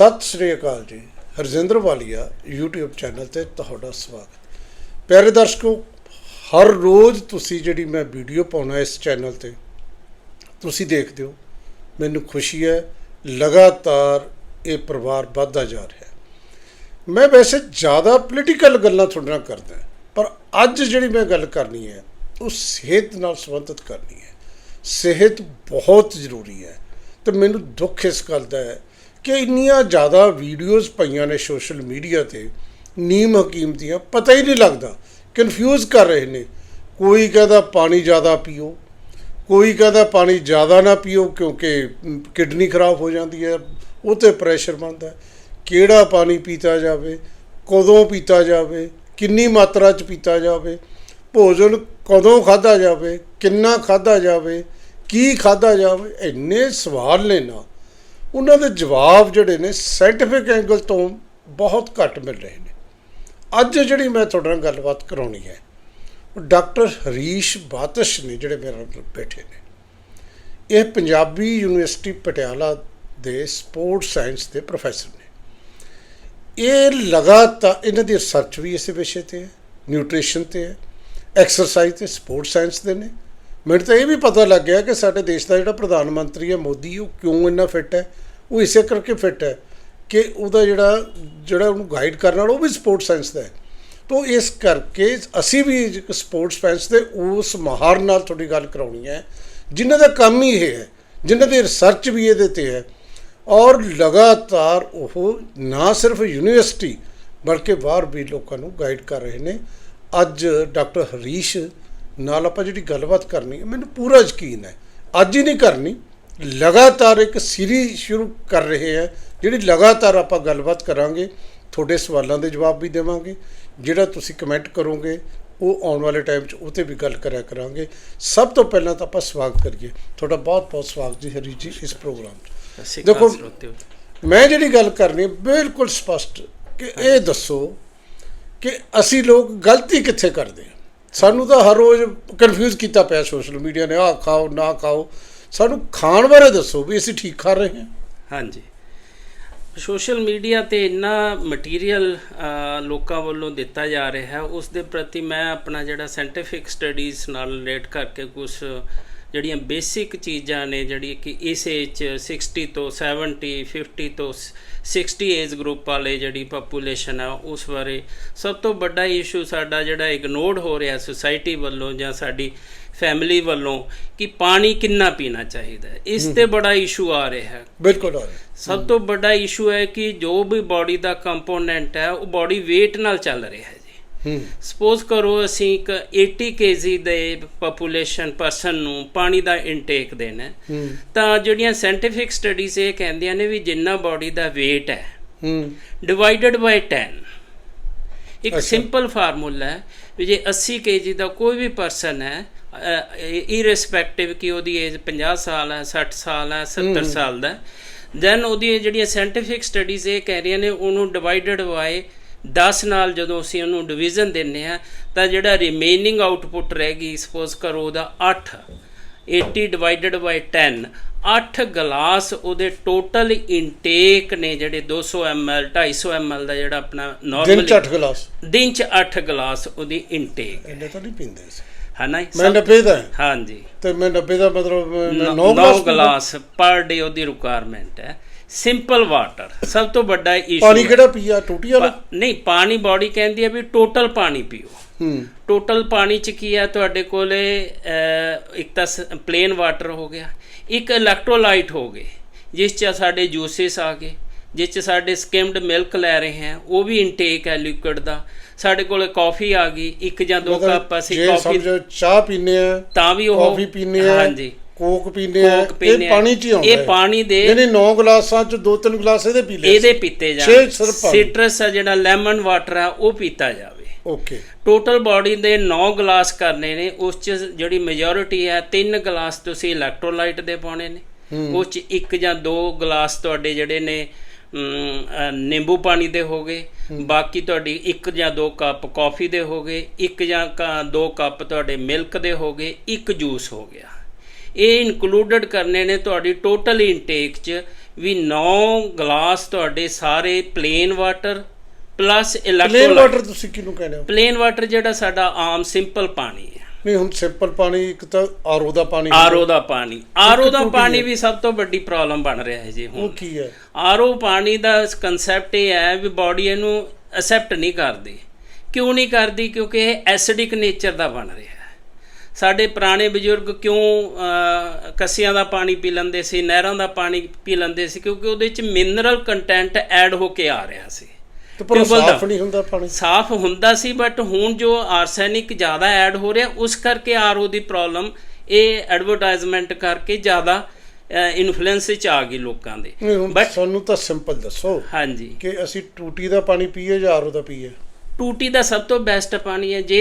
ਸਤਿ ਸ਼੍ਰੀ ਅਕਾਲ ਜੀ। ਹਰਜਿੰਦਰ ਵਾਲੀਆ YouTube channel ਤੇ ਤੁਹਾਡਾ ਸਵਾਗਤ। ਪਿਆਰੇ ਦਰਸ਼ਕੋ, ਹਰ ਰੋਜ਼ ਤੁਸੀਂ ਜਿਹੜੀ ਮੈਂ ਵੀਡੀਓ ਪਾਉਣਾ ਇਸ ਚੈਨਲ ਤੇ, ਤੁਸੀਂ ਦੇਖਦੇ ਹੋ, ਮੈਨੂੰ ਖੁਸ਼ੀ ਹੈ, ਲਗਾਤਾਰ ਇਹ ਪਰਿਵਾਰ ਵੱਧਦਾ ਜਾ ਰਿਹਾ ਹੈ। ਮੈਂ ਵੈਸੇ ਜ਼ਿਆਦਾ ਪੋਲੀਟੀਕਲ ਗੱਲਾਂ ਤੁਹਾਡੇ ਨਾਲ ਕਰਦਾ ਪਰ ਅੱਜ ਜਿਹੜੀ ਮੈਂ ਗੱਲ ਕਰਨੀ ਹੈ, ਉਹ ਸਿਹਤ ਨਾਲ ਸੰਬੰਧਿਤ ਕਰਨੀ ਹੈ। ਸਿਹਤ ਬਹੁਤ ਜ਼ਰੂਰੀ ਹੈ ਤੇ ਮੈਨੂੰ ਦੁੱਖ ਇਸ ਗੱਲ ਦਾ ਹੈ ਕਿ ਇੰਨੀਆਂ ਜ਼ਿਆਦਾ ਵੀਡੀਓਜ਼ ਪਈਆਂ ਨੇ ਸੋਸ਼ਲ ਮੀਡੀਆ ਤੇ, ਨੀਮ ਹਕੀਮ ਦੀਆਂ, ਪਤਾ ਹੀ ਨਹੀਂ ਲੱਗਦਾ ਕਨਫਿਊਜ਼ ਕਰ ਰਹੇ ਨੇ। ਕੋਈ ਕਹਿੰਦਾ ਪਾਣੀ ਜ਼ਿਆਦਾ ਪੀਓ, ਕੋਈ ਕਹਿੰਦਾ ਪਾਣੀ ਜ਼ਿਆਦਾ ਨਾ ਪੀਓ, ਕਿਉਂਕਿ ਕਿਡਨੀ ਖਰਾਬ ਹੋ ਜਾਂਦੀ ਹੈ, ਉਹ ਤੇ ਪ੍ਰੈਸ਼ਰ ਬਣਦਾ ਕਿਹੜਾ ਪਾਣੀ ਪੀਤਾ ਜਾਵੇ, ਕਦੋਂ ਪੀਤਾ ਜਾਵੇ, ਕਿੰਨੀ ਮਾਤਰਾ ਚ ਪੀਤਾ ਜਾਵੇ, ਭੋਜਨ ਕਦੋਂ ਖਾਦਾ ਜਾਵੇ, ਕਿੰਨਾ ਖਾਦਾ ਜਾਵੇ, ਕੀ ਖਾਦਾ ਜਾਵੇ, ਇੰਨੇ ਸਵਾਲ ਨੇ ਨਾ। ਉਹਨਾਂ ਦੇ ਜਵਾਬ ਜਿਹੜੇ ਨੇ ਸਾਇੰਟੀਫਿਕ ਐਂਗਲ ਤੋਂ ਬਹੁਤ ਘੱਟ ਮਿਲ ਰਹੇ ਨੇ। ਅੱਜ ਜਿਹੜੀ ਮੈਂ ਤੁਹਾਡੇ ਨਾਲ ਗੱਲਬਾਤ ਕਰਾਉਣੀ ਹੈ, ਉਹ ਡਾਕਟਰ ਹਰੀਸ਼ ਬਾਤਸ਼ ਨੇ ਜਿਹੜੇ ਮੇਰੇ ਨਾਲ ਬੈਠੇ ਨੇ। ਇਹ ਪੰਜਾਬੀ ਯੂਨੀਵਰਸਿਟੀ ਪਟਿਆਲਾ ਦੇ ਸਪੋਰਟ ਸਾਇੰਸ ਦੇ ਪ੍ਰੋਫੈਸਰ ਨੇ। ਇਹ ਲਗਾਤਾਰ ਇਹਨਾਂ ਦੀ ਰਿਸਰਚ ਵੀ ਇਸੇ ਵਿਸ਼ੇ ਤੇ ਹੈ ਨਿਊਟ੍ਰੀਸ਼ਨ ਤੇ ਹੈ ਐਕਸਰਸਾਈਜ਼ ਤੇ ਸਪੋਰਟ ਸਾਇੰਸ ਦੇ ਨੇ। ਮੈਨੂੰ ਤਾਂ ਇਹ ਵੀ ਪਤਾ ਲੱਗ ਗਿਆ ਕਿ ਸਾਡੇ ਦੇਸ਼ ਦਾ ਜਿਹੜਾ ਪ੍ਰਧਾਨ ਮੰਤਰੀ ਹੈ ਮੋਦੀ, ਉਹ ਕਿਉਂ ਇੰਨਾ ਫਿੱਟ ਹੈ? ਉਹ ਇਸੇ ਕਰਕੇ ਫਿੱਟ ਹੈ ਕਿ ਉਹਦਾ ਜਿਹੜਾ ਜਿਹੜਾ ਉਹਨੂੰ ਗਾਈਡ ਕਰਨ ਵਾਲਾ, ਉਹ ਵੀ ਸਪੋਰਟ ਸਾਇੰਸ ਦਾ ਹੈ। ਤੋਂ ਇਸ ਕਰਕੇ ਅਸੀਂ ਵੀ ਸਪੋਰਟਸ ਫੈਂਸ ਦੇ ਉਸ ਮਹਾਰ ਨਾਲ ਤੁਹਾਡੀ ਗੱਲ ਕਰਾਉਣੀ ਹੈ, ਜਿਨ੍ਹਾਂ ਦਾ ਕੰਮ ਹੀ ਇਹ ਹੈ, ਜਿਨ੍ਹਾਂ ਦੀ ਰਿਸਰਚ ਵੀ ਇਹਦੇ ਤੇ ਹੈ, ਔਰ ਲਗਾਤਾਰ ਉਹ ਨਾ ਸਿਰਫ ਯੂਨੀਵਰਸਿਟੀ ਬਲਕਿ ਬਾਹਰ ਵੀ ਲੋਕਾਂ ਨੂੰ ਗਾਈਡ ਕਰ ਰਹੇ ਨੇ। ਅੱਜ ਡਾਕਟਰ ਹਰੀਸ਼ ਨਾਲ ਆਪਾਂ ਜਿਹੜੀ ਗੱਲਬਾਤ ਕਰਨੀ ਹੈ ਮੈਨੂੰ ਪੂਰਾ ਯਕੀਨ ਹੈ। ਅੱਜ ਹੀ ਨਹੀਂ ਕਰਨੀ ਲਗਾਤਾਰ ਇੱਕ ਸੀਰੀਜ਼ ਸ਼ੁਰੂ ਕਰ ਰਹੇ ਹੈ ਜਿਹੜੀ ਲਗਾਤਾਰ ਆਪਾਂ ਗੱਲਬਾਤ ਕਰਾਂਗੇ ਤੁਹਾਡੇ ਸਵਾਲਾਂ ਦੇ ਜਵਾਬ ਵੀ ਦੇਵਾਂਗੇ ਜਿਹੜਾ ਤੁਸੀਂ ਕਮੈਂਟ ਕਰੋਗੇ ਉਹ ਆਉਣ ਵਾਲੇ ਟਾਈਮ 'ਚ ਉਹ ਤੇ ਵੀ ਗੱਲ ਕਰਿਆ ਕਰਾਂਗੇ। ਸਭ ਤੋਂ ਪਹਿਲਾਂ ਤਾਂ ਆਪਾਂ ਸਵਾਗਤ ਕਰੀਏ। ਤੁਹਾਡਾ ਬਹੁਤ ਬਹੁਤ ਸਵਾਗਤ ਜੀ ਹਰੀ ਜੀ ਇਸ ਪ੍ਰੋਗਰਾਮ 'ਚ। ਦੇਖੋ-। ਮੈਂ ਜਿਹੜੀ ਗੱਲ ਕਰਨੀ ਬਿਲਕੁਲ ਸਪਸ਼ਟ ਕਿ ਇਹ ਦੱਸੋ ਕਿ ਅਸੀਂ ਲੋਕ ਗਲਤੀ ਕਿੱਥੇ ਕਰਦੇ ਸਾਨੂੰ ਤਾਂ ਹਰ ਰੋਜ਼ ਕਨਫਿਊਜ਼ ਕੀਤਾ ਪਿਆ ਸੋਸ਼ਲ ਮੀਡੀਆ ਨੇ, ਆਹ ਖਾਓ, ਨਾ ਖਾਓ। ਸਾਨੂੰ ਖਾਣ ਬਾਰੇ ਦੱਸੋ ਵੀ ਅਸੀਂ ਠੀਕ ਖਾ ਰਹੇ ਹਾਂ। ਹਾਂਜੀ। ਸੋਸ਼ਲ ਮੀਡੀਆ ਤੇ ਇੰਨਾ ਮਟੀਰੀਅਲ ਲੋਕਾਂ ਵੱਲੋਂ ਦਿੱਤਾ ਜਾ ਰਿਹਾ ਹੈ ਉਸ ਦੇ ਪ੍ਰਤੀ ਮੈਂ ਆਪਣਾ ਜਿਹੜਾ ਸਾਇੰਟੀਫਿਕ ਸਟੱਡੀਜ਼ ਨਾਲ ਰਿਲੇਟ ਕਰਕੇ ਕੁਝ ਜਿਹੜੀਆਂ ਬੇਸਿਕ ਚੀਜ਼ਾਂ ਨੇ ਜਿਹੜੀ ਕਿ ਇਸ ਏਜ 60 ਤੋਂ 70 50 ਤੋਂ 60 ਏਜ ਗਰੁੱਪ ਵਾਲੇ ਜਿਹੜੀ ਪੋਪੂਲੇਸ਼ਨ ਹੈ ਉਸ ਬਾਰੇ ਸਭ ਤੋਂ ਵੱਡਾ ਇਸ਼ੂ ਸਾਡਾ ਜਿਹੜਾ ਇਗਨੋਰਡ ਹੋ ਰਿਹਾ ਸੁਸਾਇਟੀ ਵੱਲੋਂ ਜਾਂ ਸਾਡੀ ਫੈਮਿਲੀ ਵੱਲੋਂ ਕਿ ਪਾਣੀ ਕਿੰਨਾ ਪੀਣਾ ਚਾਹੀਦਾ ਇਸ ਤੇ ਬੜਾ ਇਸ਼ੂ ਆ ਰਿਹਾ ਹੈ। ਬਿਲਕੁਲ ਆ ਰਿਹਾ। ਸਭ ਤੋਂ ਵੱਡਾ ਇਸ਼ੂ ਹੈ ਕਿ ਜੋ ਵੀ ਬਾਡੀ ਦਾ ਕੰਪੋਨੈਂਟ ਹੈ ਉਹ ਬਾਡੀ weight ਨਾਲ ਚੱਲ ਰਿਹਾ ਹੂੰ। ਸਪੋਜ਼ ਕਰੋ ਅਸੀਂ ਇੱਕ 80 kg ਦੇ ਪੋਪੂਲੇਸ਼ਨ ਪਰਸਨ ਨੂੰ ਪਾਣੀ ਦਾ ਇਨਟੇਕ ਦੇਣਾ ਤਾਂ ਜਿਹੜੀਆਂ ਸਾਇੰਟੀਫਿਕ ਸਟੱਡੀਜ਼ ਇਹ ਕਹਿੰਦੀਆਂ ਨੇ ਵੀ ਜਿੰਨਾ ਬਾਡੀ ਦਾ weight ਹੈ ਡਿਵਾਈਡਡ ਬਾਈ 10 ਇੱਕ। ਸਿੰਪਲ ਫਾਰਮੂਲਾ ਹੈ ਵੀ ਜੇ 80 kg ਦਾ ਕੋਈ ਵੀ ਪਰਸਨ ਹੈ ਇਰਰਿਸਪੈਕਟਿਵ ਕਿ ਉਹਦੀ ਏਜ 50 ਸਾਲ ਹੈ 60 ਸਾਲ ਹੈ 70 ਸਾਲ ਦਾ ਦੈਨ ਉਹਦੀ ਜਿਹੜੀਆਂ ਸਾਇੰਟੀਫਿਕ ਸਟੱਡੀਜ਼ ਇਹ ਕਹਿ ਰਹੀਆਂ ਨੇ ਉਹਨੂੰ ਡਿਵਾਈਡਡ ਬਾਈ 10 ਨਾਲ ਜਦੋਂ ਅਸੀਂ ਉਹਨੂੰ ਡਿਵੀਜ਼ਨ ਦਿੰਨੇ ਆ ਤਾਂ ਜਿਹੜਾ ਰਿਮੇਨਿੰਗ ਆਊਟਪੁੱਟ ਰਹੇਗੀ ਸਪੋਜ਼ ਕਰੋ ਉਹਦਾ 8 80 ਡਿਵਾਈਡਡ ਬਾਈ 10 8 ਗਲਾਸ ਉਹਦੇ ਟੋਟਲ ਇਨਟੇਕ ਨੇ ਜਿਹੜੇ 200 ml 250 ml ਦਾ ਜਿਹੜਾ ਆਪਣਾ ਦਿਨ ਨਾਰਮਲ ਚ 8 ਗਲਾਸ। ਦਿਨ ਚ 8 ਗਲਾਸ ਉਹਦੀ ਇਨਟੇਕ ਇੰਨੇ ਤਾਂ ਨਹੀਂ ਪੀਂਦੇ ਸੀ ਹੈ ਨਾ ਮੈਂ 90 ਦਾ ਹਾਂਜੀ। ਤੇ ਮੈਂ 90 ਦਾ ਮਤਲਬ 9 9 ਗਲਾਸ ਗਲਾਸ ਪਰ ਡੇ ਉਹਦੀ ਰਿਕੁਆਇਰਮੈਂਟ ਹੈ। ਸਿੰਪਲ ਵਾਟਰ ਸਭ ਤੋਂ ਵੱਡਾ ਇਸ਼ੂ ਪਾਣੀ ਕਿਹੜਾ ਪੀਆ ਟੂਟੀ ਵਾਲਾ? ਨਹੀਂ ਪਾਣੀ ਬਾਡੀ ਕਹਿੰਦੀ ਹੈ ਵੀ ਟੋਟਲ ਪਾਣੀ ਪੀਓ। ਹੂੰ। ਟੋਟਲ ਪਾਣੀ ਚ ਕੀ ਹੈ? ਤੁਹਾਡੇ ਕੋਲੇ ਇੱਕ ਤਾਂ ਪਲੇਨ ਵਾਟਰ ਹੋ ਗਿਆ ਇੱਕ ਇਲੈਕਟ੍ਰੋਲਾਈਟ ਹੋ ਗਏ ਜਿਸ ਚ ਸਾਡੇ ਜੂਸਸ ਆ ਗਏ ਜਿਸ ਚ ਸਾਡੇ ਸਕਿਮਡ ਮਿਲਕ ਲੈ ਰਹੇ ਹਾਂ ਉਹ ਵੀ ਇਨਟੇਕ ਹੈ ਲਿਕੁਇਡ ਦਾ। ਸਾਡੇ ਕੋਲੇ ਕਾਫੀ ਆ ਗਈ ਇੱਕ ਜਾਂ ਦੋ ਕੱਪ ਅਸੀਂ ਜੇ ਕਾਫੀ ਸਮਝੋ ਚਾਹ ਪੀਨੇ ਆ ਤਾਂ ਵੀ ਉਹ ਕਾਫੀ ਪੀਨੇ ਆ ਹਾਂਜੀ। ਕੋਕ ਪੀਨੇ ਆ ਕੋਕ ਇਹ ਆ। ਪਾਣੀ ਚ ਹੀ ਆਉਂਦਾ ਇਹ ਹੈ। ਪਾਣੀ ਦੇ ਯਾਨੀ 9 ਗਲਾਸਾਂ ਚ 2-3 ਗਲਾਸ ਇਹਦੇ ਪੀ ਲਏ ਇਹਦੇ ਪੀਤੇ ਛੇ ਜਾਣ ਸਿਰਫ ਪਾਣੀ। ਸਿਟਰਸ ਆ ਜਿਹੜਾ ਲੈਮਨ ਵਾਟਰ ਆ ਉਹ ਪੀਤਾ ਜਾਵੇ। ਓਕੇ। ਟੋਟਲ ਬਾਡੀ ਦੇ 9 ਗਲਾਸ ਕਰਨੇ ਨੇ ਉਸ ਚ ਜਿਹੜੀ ਮੈਜੋਰਿਟੀ ਹੈ 3 ਗਲਾਸ ਤੁਸੀਂ ਇਲੈਕਟ੍ਰੋਲਾਈਟ ਦੇ ਪਾਉਣੇ ਨੇ। ਉਸ ਚ ਇੱਕ ਜਾਂ ਦੋ ਗਲਾਸ ਤੁਹਾਡੇ ਜਿਹੜੇ ਨੇ ਅਮ, ਅ, ਨਿੰਬੂ ਪਾਣੀ ਦੇ ਹੋ ਗਏ। ਬਾਕੀ ਤੁਹਾਡੀ ਇੱਕ ਜਾਂ ਦੋ ਕੱਪ ਕਾਫੀ ਦੇ ਹੋ ਗਏ ਇੱਕ ਜਾਂ ਕ- ਦੋ ਕੱਪ ਤੁਹਾਡੇ ਮਿਲਕ ਦੇ ਹੋ ਗਏ ਇੱਕ ਜੂਸ ਹੋ ਗਿਆ। ਇਹ ਇਨਕਲੂਡਡ ਕਰਨੇ ਨੇ ਤੁਹਾਡੀ ਟੋਟਲ ਇਨਟੇਕ ਚ ਵੀ 9 ਗਲਾਸ ਤੁਹਾਡੇ ਸਾਰੇ plain water plus plain electrolyte water ਤੁਸੀਂ ਕਿਹਨੂੰ ਕਹਿੰਦੇ ਹੋ? ਪਲੇਨ ਵਾਟਰ ਜਿਹੜਾ ਸਾਡਾ ਆਮ ਸਿੰਪਲ ਪਾਣੀ ਹੈ। ਨਹੀਂ ਹੁਣ ਸਿੰਪਲ ਪਾਣੀ ਇੱਕ ਤਾਂ ਆਰਓ ਦਾ ਪਾਣੀ ਆਰਓ ਦਾ ਪਾਣੀ। ਆਰਓ ਦਾ ਪਾਣੀ। ਵੀ ਸਭ ਤੋਂ ਵੱਡੀ ਪ੍ਰੋਬਲਮ ਬਣ ਰਿਹਾ ਹੈ ਜੀ ਉਹ ਹੁਣ ਕੀ ਹੈ? ਆਰਓ ਪਾਣੀ ਦਾ ਕਨਸੈਪਟ ਇਹ ਹੈ ਵੀ ਬਾਡੀ ਇਹਨੂੰ ਅਸੈਪਟ ਨਹੀਂ ਕਰਦੀ। ਕਿਉਂ ਨਹੀਂ ਕਰਦੀ? ਕਿਉਂਕਿ ਇਹ ਐਸਿਡਿਕ ਨੇਚਰ ਦਾ ਬਣ ਰਿਹਾ ਸਾਡੇ ਪੁਰਾਣੇ ਬਜ਼ੁਰਗ ਕਿਉਂ ਕੱਸੀਆਂ ਦਾ ਪਾਣੀ ਪੀ ਲੈਂਦੇ ਸੀ ਨਹਿਰਾਂ ਦਾ ਪਾਣੀ ਪੀ ਲੈਂਦੇ ਸੀ ਕਿਉਂਕਿ ਉਹਦੇ ਵਿੱਚ ਮਿਨਰਲ ਕੰਟੈਂਟ ਐਡ ਹੋ ਕੇ ਆ ਰਿਹਾ ਸੀ। ਤੇ ਪਰ। ਸਾਫ਼ ਨਹੀਂ ਹੁੰਦਾ ਪਾਣੀ? ਸਾਫ਼ ਹੁੰਦਾ ਸੀ ਬਟ ਹੁਣ ਜੋ ਆਰਸੈਨਿਕ ਜ਼ਿਆਦਾ ਐਡ ਹੋ ਰਿਹਾ ਉਸ ਕਰਕੇ ਆਰਓ ਦੀ ਪ੍ਰੋਬਲਮ ਇਹ ਐਡਵਰਟਾਈਜ਼ਮੈਂਟ ਕਰਕੇ ਜ਼ਿਆਦਾ ਇਨਫਲੂਐਂਸ ਵਿੱਚ ਆ ਗਈ ਲੋਕਾਂ ਦੇ। But- ਸਾਨੂੰ ਤਾਂ ਸਿੰਪਲ ਦੱਸੋ ਹਾਂਜੀ। ਕਿ ਅਸੀਂ ਟੂਟੀ ਦਾ ਪਾਣੀ ਪੀਏ ਜਾਂ ਆਰਓ ਦਾ ਪੀਏ? ਟੂਟੀ ਦਾ ਸਭ ਤੋਂ ਬੈਸਟ ਪਾਣੀ ਹੈ ਜੇ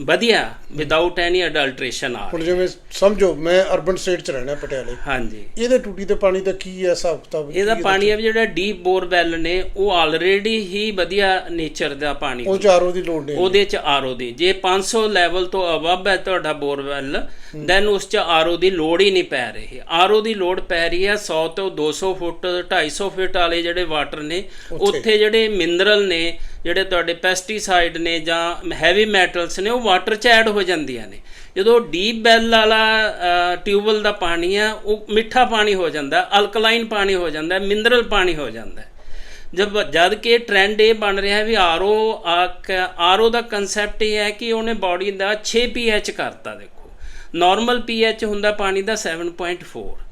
ਵਧੀਆ ਵਿਦਆਊਟ ਐਨੀ ਅਡਲਟ੍ਰੇਸ਼ਨ ਆ ਹੁਣ ਜਿਵੇਂ ਸਮਝੋ ਮੈਂ ਅਰਬਨ ਸਟੇਟ ਚ ਰਹਿਣਾ ਪਟਿਆਲੇ। ਹਾਂਜੀ। ਇਹਦੇ ਟੂਟੀ ਦੇ ਪਾਣੀ ਦਾ ਕੀ ਹੈ ਹਿਸਾਬ ਕਿਤਾਬ? ਇਹਦਾ ਪਾਣੀ ਹੈ ਜਿਹੜਾ ਡੀਪ ਬੋਰਵੈਲ ਨੇ ਉਹ ਆਲਰੇਡੀ ਹੀ ਵਧੀਆ ਨੇਚਰ ਦਾ ਪਾਣੀ ਉਹ ਚ ਆਰਓ ਦੀ ਲੋੜ ਨਹੀਂ। ਉਹਦੇ ਚ ਆਰਓ ਦੀ। ਜੇ 500 ਲੈਵਲ ਤੋਂ ਅਬਵ ਹੈ ਤੁਹਾਡਾ ਬੋਰਵੈਲ ਦੈਨ ਉਸ ਚ ਆਰਓ ਦੀ ਲੋੜ ਹੀ ਨਹੀਂ ਪੈ ਰਹੀ। ਆਰਓ ਦੀ ਲੋੜ ਪੈ ਰਹੀ ਹੈ 100 ਤੋਂ 200 ਫੁੱਟ 250 ਫੁੱਟ ਵਾਲੇ ਜਿਹੜੇ ਵਾਟਰ ਨੇ ਉੱਥੇ। ਜਿਹੜੇ ਮਿਨਰਲ ਨੇ ਜਿਹੜੇ ਤੁਹਾਡੇ ਪੈਸਟੀਸਾਈਡ ਨੇ ਜਾਂ ਹੈਵੀ ਮੈਟਲਸ ਨੇ, ਉਹ ਵਾਟਰ ਚ ਐਡ ਹੋ ਜਾਂਦੀਆਂ ਨੇ। ਜਦੋਂ ਡੀਪ ਵੈਲ ਵਾਲਾ ਟਿਊਬਲ ਦਾ ਪਾਣੀ ਆ, ਉਹ ਮਿੱਠਾ ਪਾਣੀ ਹੋ ਜਾਂਦਾ ਅਲਕਲਾਈਨ ਪਾਣੀ ਹੋ ਜਾਂਦਾ ਮਿਨਰਲ ਪਾਣੀ ਹੋ ਜਾਂਦਾ। ਜਦ ਜਦ ਕਿ ਟ੍ਰੈਂਡ ਇਹ ਬਣ ਰਿਹਾ ਹੈ ਵੀ ਆਰਓ ਆਰਓ ਦਾ ਕਨਸੈਪਟ ਇਹ ਹੈ ਕਿ ਉਹਨੇ ਬਾਡੀ ਦਾ 6 ਪੀਐਚ ਕਰਤਾ, ਦੇਖੋ। ਨਾਰਮਲ ਪੀਐਚ ਹੁੰਦਾ ਪਾਣੀ ਦਾ 7.4 ਹੂੰ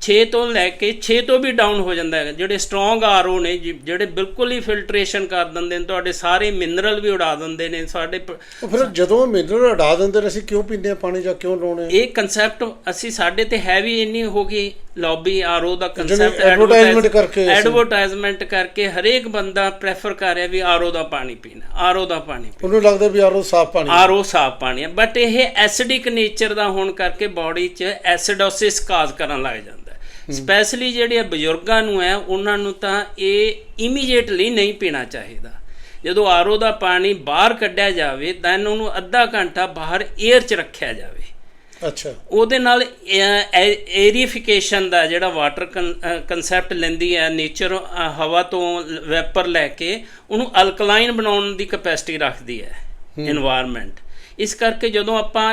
6 ਤੋਂ ਲੈ ਕੇ 6 ਤੋਂ ਵੀ ਡਾਊਨ ਹੋ ਜਾਂਦਾ ਹੈ ਜਿਹੜੇ ਸਟਰੋਂਗ ਆਰਓ ਨੇ ਜਿਹੜੇ ਬਿਲਕੁਲ ਹੀ ਫਿਲਟਰੇਸ਼ਨ ਕਰ ਦਿੰਦੇ ਨੇ ਤੁਹਾਡੇ ਸਾਰੇ ਮਿਨਰਲ ਵੀ ਉਡਾ ਦਿੰਦੇ ਨੇ ਸਾਡੇ ਫਿਰ ਜਦੋਂ ਮਿਨਰਲ ਹਟਾ ਦਿੰਦੇ ਨੇ ਅਸੀਂ ਕਿਉਂ ਪੀਂਦੇ ਆ ਪਾਣੀ ਜਾਂ ਕਿਉਂ ਲਾਉਣੇ? ਇਹ ਕਨਸੈਪਟ ਅਸੀਂ ਸਾਡੇ ਤੇ ਹੈਵੀ ਇੰਨੀ ਹੋ ਗਈ ਲੌਬੀ ਆਰਓ ਦਾ ਕਨਸੈਪਟ advertisement ਕਰਕੇ ਐਡਵਰਟਾਈਜ਼ਮੈਂਟ ਕਰਕੇ ਹਰੇਕ ਬੰਦਾ ਪ੍ਰੈਫਰ ਕਰ ਰਿਹਾ ਵੀ ਆਰਓ ਦਾ ਪਾਣੀ ਪੀਣਾ ਆਰਓ ਦਾ ਪਾਣੀ ਪੀਣਾ। ਉਹਨੂੰ ਲੱਗਦਾ ਵੀ ਆਰਓ ਸਾਫ਼ ਪਾਣੀ ਆਰਓ ਸਾਫ਼ ਪਾਣੀ ਹੈ। ਬਟ ਇਹ ਐਸਿਡਿਕ ਨੇਚਰ ਦਾ ਹੋਣ ਕਰਕੇ ਬਾਡੀ 'ਚ ਐਸਿਡੋਸਿਸ ਕਾਜ਼ ਕਰਨ ਹੋਣ ਲੱਗ ਜਾਂਦਾ ਹੈ। ਸਪੈਸ਼ਲੀ ਜਿਹੜੇ ਬਜ਼ੁਰਗਾਂ ਨੂੰ ਹੈ ਉਹਨਾਂ ਨੂੰ ਤਾਂ ਇਹ ਇਮੀਡੀਏਟਲੀ ਨਹੀਂ ਪੀਣਾ ਚਾਹੀਦਾ। ਜਦੋਂ ਆਰਓ ਦਾ ਪਾਣੀ ਬਾਹਰ ਕੱਢਿਆ ਜਾਵੇ ਤਾਂ ਉਹਨੂੰ ਅੱਧਾ ਘੰਟਾ ਬਾਹਰ 에ਅਰ 'ਚ ਰੱਖਿਆ ਜਾਵੇ। ਅੱਛਾ। ਉਹਦੇ ਨਾਲ ਏਰੀਫਿਕੇਸ਼ਨ ਦਾ ਜਿਹੜਾ ਵਾਟਰ ਕਨਸੈਪਟ ਲੈਂਦੀ ਹੈ ਨੇਚਰ ਹਵਾ ਤੋਂ ਵੈਪਰ ਲੈ ਕੇ ਉਹਨੂੰ ਅਲਕਲਾਈਨ ਬਣਾਉਣ ਦੀ ਕਪੈਸਿਟੀ ਰੱਖਦੀ ਹੈ এনवायरमेंट ਇਸ ਕਰਕੇ ਜਦੋਂ ਆਪਾਂ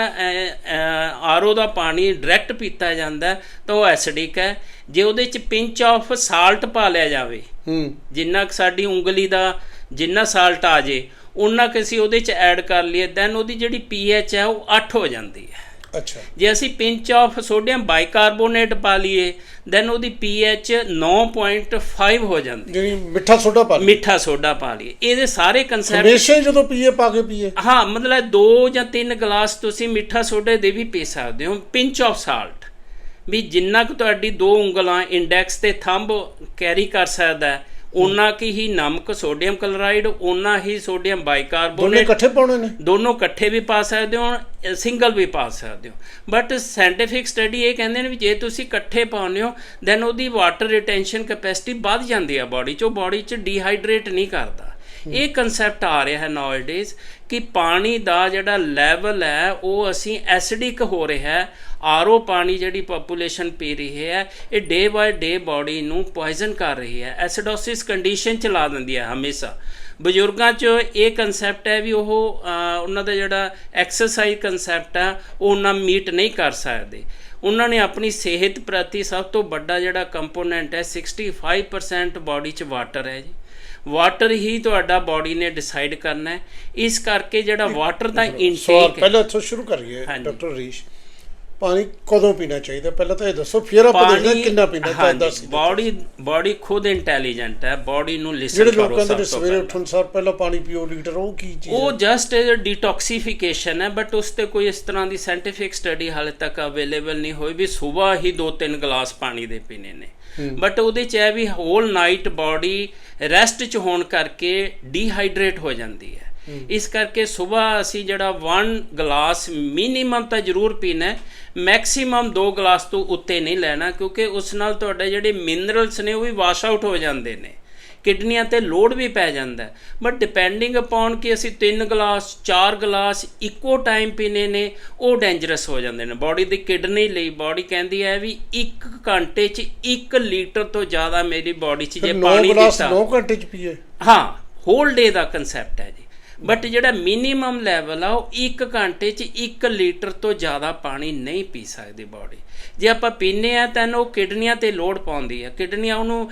ਆਰਓ ਦਾ ਪਾਣੀ ਡਾਇਰੈਕਟ ਪੀਤਾ ਜਾਂਦਾ ਤਾਂ ਉਹ ਐਸਿਡਿਕ ਹੈ। ਜੇ ਉਹਦੇ ਚ ਪਿੰਚ ਆਫ ਸਾਲਟ ਪਾ ਲਿਆ ਜਾਵੇ ਹੂੰ। ਜਿੰਨਾ ਕੁ ਸਾਡੀ ਉਂਗਲੀ ਦਾ ਜਿੰਨਾ ਸਾਲਟ ਆ ਜੇ ਉਹਨਾਂ ਕਿ ਅਸੀਂ ਉਹਦੇ ਚ ਐਡ ਕਰ ਲਈਏ ਦੈਨ ਉਹਦੀ ਜਿਹੜੀ ਪੀਐਚ ਹੈ ਉਹ 8 ਹੋ ਜਾਂਦੀ ਹੈ। ਅੱਛਾ। ਜੇ ਅਸੀਂ ਪਿੰਚ ਆਫ ਸੋਡੀਅਮ ਬਾਈਕਾਰਬੋਨੇਟ ਪਾ ਲਈਏ ਦੈਨ ਉਹਦੀ ਪੀਐਚ 9.5 ਹੋ ਜਾਂਦੀ। ਜਿਹੜੀ ਮਿੱਠਾ ਸੋਡਾ ਪਾ ਮਿੱਠਾ ਸੋਡਾ ਪਾ ਲਈਏ। ਇਹਦੇ ਸਾਰੇ ਕਨਸੈਪਟ ਹਮੇਸ਼ਾ ਜਦੋਂ ਪੀਏ ਪਾ ਕੇ ਪੀਏ। ਹਾਂ ਮਤਲਬ ਦੋ ਜਾਂ ਤਿੰਨ ਗਲਾਸ ਤੁਸੀਂ ਮਿੱਠਾ ਸੋਡੇ ਦੇ ਵੀ ਪੀ ਸਕਦੇ ਹੋ। Pinch of salt. ਵੀ ਜਿੰਨਾ ਕੁ ਤੁਹਾਡੀ ਦੋ ਉਂਗਲਾਂ ਇੰਡੈਕਸ ਤੇ ਥੰਬ ਕੈਰੀ ਕਰ ਸਕਦਾ ਹੈ ਉਨਾ ਕੀ ਹੀ ਨਮਕ ਸੋਡੀਅਮ ਕਲੋਰਾਈਡ ਉਨਾ ਹੀ ਸੋਡੀਅਮ ਦੋਨੇ ਬਾਈਕਾਰਬੋਨੇਟ ਇਕੱਠੇ ਪਾਉਣੇ ਨੇ। ਦੋਨੋਂ ਇਕੱਠੇ ਵੀ ਪਾ ਸਕਦੇ ਹੋ ਸਿੰਗਲ ਵੀ ਪਾ ਸਕਦੇ ਹੋ। ਬਟ ਸਾਇੰਟੀਫਿਕ ਸਟੱਡੀ ਇਹ ਕਹਿੰਦੇ ਨੇ ਵੀ ਜੇ ਤੁਸੀਂ ਇਕੱਠੇ ਪਾਉਂਦੇ ਹੋ ਦੈਨ ਉਹਦੀ ਵਾਟਰ ਰਿਟੈਂਸ਼ਨ ਕੈਪੈਸਿਟੀ ਵੱਧ ਜਾਂਦੀ ਹੈ ਬਾਡੀ 'ਚ। ਉਹ ਬਾਡੀ 'ਚ ਡੀਹਾਈਡਰੇਟ ਨਹੀਂ ਕਰਦਾ। ਇਹ ਕਨਸੈਪਟ ਆ ਰਿਹਾ ਹੈ ਨਾਊਅਡੇਜ਼ ਕਿ ਪਾਣੀ ਦਾ ਜਿਹੜਾ ਲੈਵਲ ਹੈ, ਉਹ ਅਸੀਂ ਐਸਿਡਿਕ ਹੋ ਰਿਹਾ ਹੈ। ਆਰਓ ਪਾਣੀ ਜਿਹੜੀ ਪੋਪੂਲੇਸ਼ਨ ਪੀ ਰਹੀ ਹੈ, ਇਹ ਡੇ ਬਾਏ ਡੇ ਬਾਡੀ ਨੂੰ ਪੋਇਜ਼ਨ ਕਰ ਰਹੀ ਹੈ। ਐਸਿਡੋਸਿਸ ਕੰਡੀਸ਼ਨ ਚਲਾ ਦਿੰਦੀ ਹੈ ਹਮੇਸ਼ਾ। ਬਜ਼ੁਰਗਾਂ 'ਚ ਇਹ ਕਨਸੈਪਟ ਹੈ ਵੀ ਉਹ ਉਹਨਾਂ ਦਾ ਜਿਹੜਾ ਐਕਸਰਸਾਈਜ਼ ਕਨਸੈਪਟ ਹੈ, ਉਹ ਉਹਨਾਂ ਮੀਟ ਨਹੀਂ ਕਰ ਸਕਦੇ। ਉਹਨਾਂ ਨੇ ਆਪਣੀ ਸਿਹਤ ਪ੍ਰਤੀ ਸਭ ਤੋਂ ਵੱਡਾ ਜਿਹੜਾ ਕੰਪੋਨੈਂਟ ਹੈ 65% ਬਾਡੀ 'ਚ ਵਾਟਰ ਹੈ ਜੀ। ਵਾਟਰ ਹੀ ਤੁਹਾਡਾ ਬਾਡੀ ਨੇ ਡਿਸਾਈਡ ਕਰਨਾ ਹੈ। ਇਸ ਕਰਕੇ ਜਿਹੜਾ ਵਾਟਰ ਦਾ ਸਵਾਲ ਇਨਟੇਕ ਪਹਿਲਾਂ ਇੱਥੋਂ ਸ਼ੁਰੂ ਕਰੀਏ ਹਾਂਜੀ। ਡਾਕਟਰ ਰੀਸ਼ ਪਾਣੀ ਕਦੋਂ ਪੀਣਾ ਚਾਹੀਦਾ? ਪਹਿਲਾਂ ਤਾਂ ਇਹ ਦੱਸੋ ਫਿਰ ਆਪਾਂ ਦੇਖਦੇ ਹਾਂ ਕਿੰਨਾ ਪੀਣਾ ਤਾਂ ਦੱਸ। ਬਾਡੀ ਬਾਡੀ ਖੁਦ ਇੰਟੈਲੀਜੈਂਟ ਹੈ ਬਾਡੀ ਨੂੰ ਲਿਸਨ ਜਿਹੜੇ ਕਰੋ ਲੋਕਾਂ ਸਭ ਦੇ ਤੋਂ ਸਵੇਰੇ ਪਹਿਲਾਂ। ਉੱਠਣ ਸਾਰ ਪਹਿਲਾਂ ਪਾਣੀ ਪੀਓ ਲੀਟਰ ਉਹ ਕੀ ਚੀਜ਼ ਉਹ? ਜਸਟ ਡੀਟੌਕਸੀਫਿਕੇਸ਼ਨ ਹੈ ਬਟ ਉਸ ਤੇ ਕੋਈ ਇਸ ਤਰ੍ਹਾਂ ਦੀ ਸਾਇੰਟੀਫਿਕ ਸਟੱਡੀ ਹਾਲੇ ਤੱਕ ਅਵੇਲੇਬਲ ਨਹੀਂ ਹੋਈ ਵੀ ਸਵੇਰ ਹੀ 2-3 ਗਲਾਸ ਪਾਣੀ ਦੇ ਪੀਣੇ ਨੇ। ਬਟ ਉਹਦੇ ਚ ਹੈ ਵੀ ਹੋਲ ਨਾਈਟ ਬਾਡੀ ਰੈਸਟ ਚ ਹੋਣ ਕਰਕੇ ਡੀਹਾਈਡਰੇਟ ਹੋ ਜਾਂਦੀ ਹੈ। ਇਸ ਕਰਕੇ ਸਵੇਰ ਅਸੀਂ ਜਿਹੜਾ 1 ਗਲਾਸ ਮਿਨੀਮਮ ਤਾਂ ਜ਼ਰੂਰ ਪੀਣਾ ਮੈਕਸਿਮਮ 2 ਗਲਾਸ ਤੋਂ ਉੱਤੇ ਨਹੀਂ ਲੈਣਾ ਕਿਉਂਕਿ ਉਸ ਨਾਲ ਤੁਹਾਡੇ ਜਿਹੜੇ ਮਿਨਰਲਸ ਨੇ ਉਹ ਵੀ ਵਾਸ਼ ਆਊਟ ਹੋ ਜਾਂਦੇ ਨੇ। ਕਿਡਨੀਆਂ ਤੇ ਲੋਡ ਵੀ ਪੈ ਜਾਂਦਾ ਬਟ ਡਿਪੈਂਡਿੰਗ ਅਪਨ ਕਿ ਅਸੀਂ 3 ਗਲਾਸ 4 ਗਲਾਸ ਇੱਕੋ ਟਾਈਮ ਪੀਨੇ ਨੇ ਉਹ ਡੇਂਜਰਸ ਹੋ ਜਾਂਦੇ ਨੇ। ਬਾਡੀ ਦੀ ਕਿਡਨੀ ਲਈ ਬਾਡੀ ਕਹਿੰਦੀ ਹੈ ਵੀ 1 ਘੰਟੇ 'ਚ 1 ਲੀਟਰ ਤੋਂ ਜ਼ਿਆਦਾ ਮੇਰੀ ਬਾਡੀ 'ਚ ਜੇ 9 ਪਾਣੀ ਗਲਾਸ ਦਿੱਤਾ। 9 ਘੰਟੇ ਚ ਪੀਏ। ਹਾਂ ਹੋਲ ਡੇ ਦਾ ਕਨਸੈਪਟ ਹੈ ਜੀ। ਬਟ ਜਿਹੜਾ ਮਿਨੀਮਮ ਲੈਵਲ ਆ ਉਹ 1 ਘੰਟੇ 'ਚ 1 ਲੀਟਰ ਤੋਂ ਜ਼ਿਆਦਾ ਪਾਣੀ ਨਹੀਂ ਪੀ ਸਕਦੀ ਬਾਡੀ ਜੇ ਆਪਾਂ ਪੀਨੇ ਆ ਤਾਂ ਉਹ ਕਿਡਨੀਆਂ ਤੇ ਲੋਡ ਪਾਉਂਦੀ ਹੈ ਕਿਡਨੀਆਂ ਉਹਨੂੰ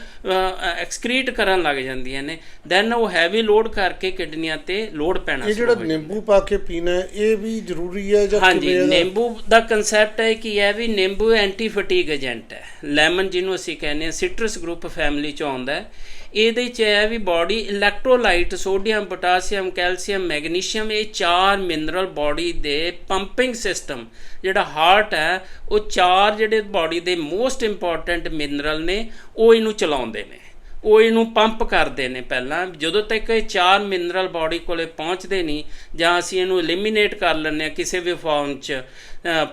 ਐਕਸਕ੍ਰੀਟ ਕਰਨ ਲੱਗ ਜਾਂਦੀਆਂ ਨੇ। ਦੈਨ ਉਹ ਹੈਵੀ ਲੋਡ ਕਰਕੇ ਕਿਡਨੀਆਂ ਤੇ ਲੋਡ ਪੈਣਾ ਇਹ ਸ਼ੁਰੂ ਜਿਹੜਾ ਹੋ ਜਾਂਦਾ। ਨਿੰਬੂ ਪਾ ਕੇ ਪੀਣਾ ਇਹ ਵੀ ਜ਼ਰੂਰੀ ਹੈ ਜਾਂ ਹਾਂਜੀ ਨਿੰਬੂ ਦਾ ਕਨਸੈਪਟ ਹੈ ਕਿ ਇਹ ਵੀ ਨਿੰਬੂ ਐਂਟੀ ਫਟੀਗ ਏਜੰਟ ਹੈ। ਲੈਮਨ ਜਿਹਨੂੰ ਅਸੀਂ ਕਹਿੰਦੇ ਹਾਂ ਸਿਟਰਸ ਗਰੁੱਪ ਫੈਮਿਲੀ ਚ ਆਉਂਦਾ ਹੈ। ਇਹਦੇ ਚ ਹੈ ਵੀ body electrolyte sodium potassium calcium magnesium ਇਹ ਚਾਰ ਮਿਨਰਲ ਬਾਡੀ ਦੇ ਪੰਪਿੰਗ ਸਿਸਟਮ ਜਿਹੜਾ ਹਾਰਟ ਹੈ, ਉਹ ਚਾਰ ਜਿਹੜੇ ਬਾਡੀ ਦੇ ਮੋਸਟ ਇੰਪੋਰਟੈਂਟ ਮਿਨਰਲ ਨੇ, ਉਹ ਇਹਨੂੰ ਚਲਾਉਂਦੇ ਨੇ। ਉਹ ਇਹਨੂੰ ਪੰਪ ਕਰਦੇ ਨੇ ਪਹਿਲਾਂ। ਜਦੋਂ ਤੱਕ ਇਹ ਚਾਰ ਮਿਨਰਲ ਬਾਡੀ ਕੋਲੇ ਪਹੁੰਚਦੇ ਨਹੀਂ, ਜਾਂ ਅਸੀਂ ਇਹਨੂੰ ਐਲੀਮੀਨੇਟ ਕਰ ਲੈਂਦੇ ਹਾਂ ਕਿਸੇ ਵੀ ਫਾਰਮ 'ਚ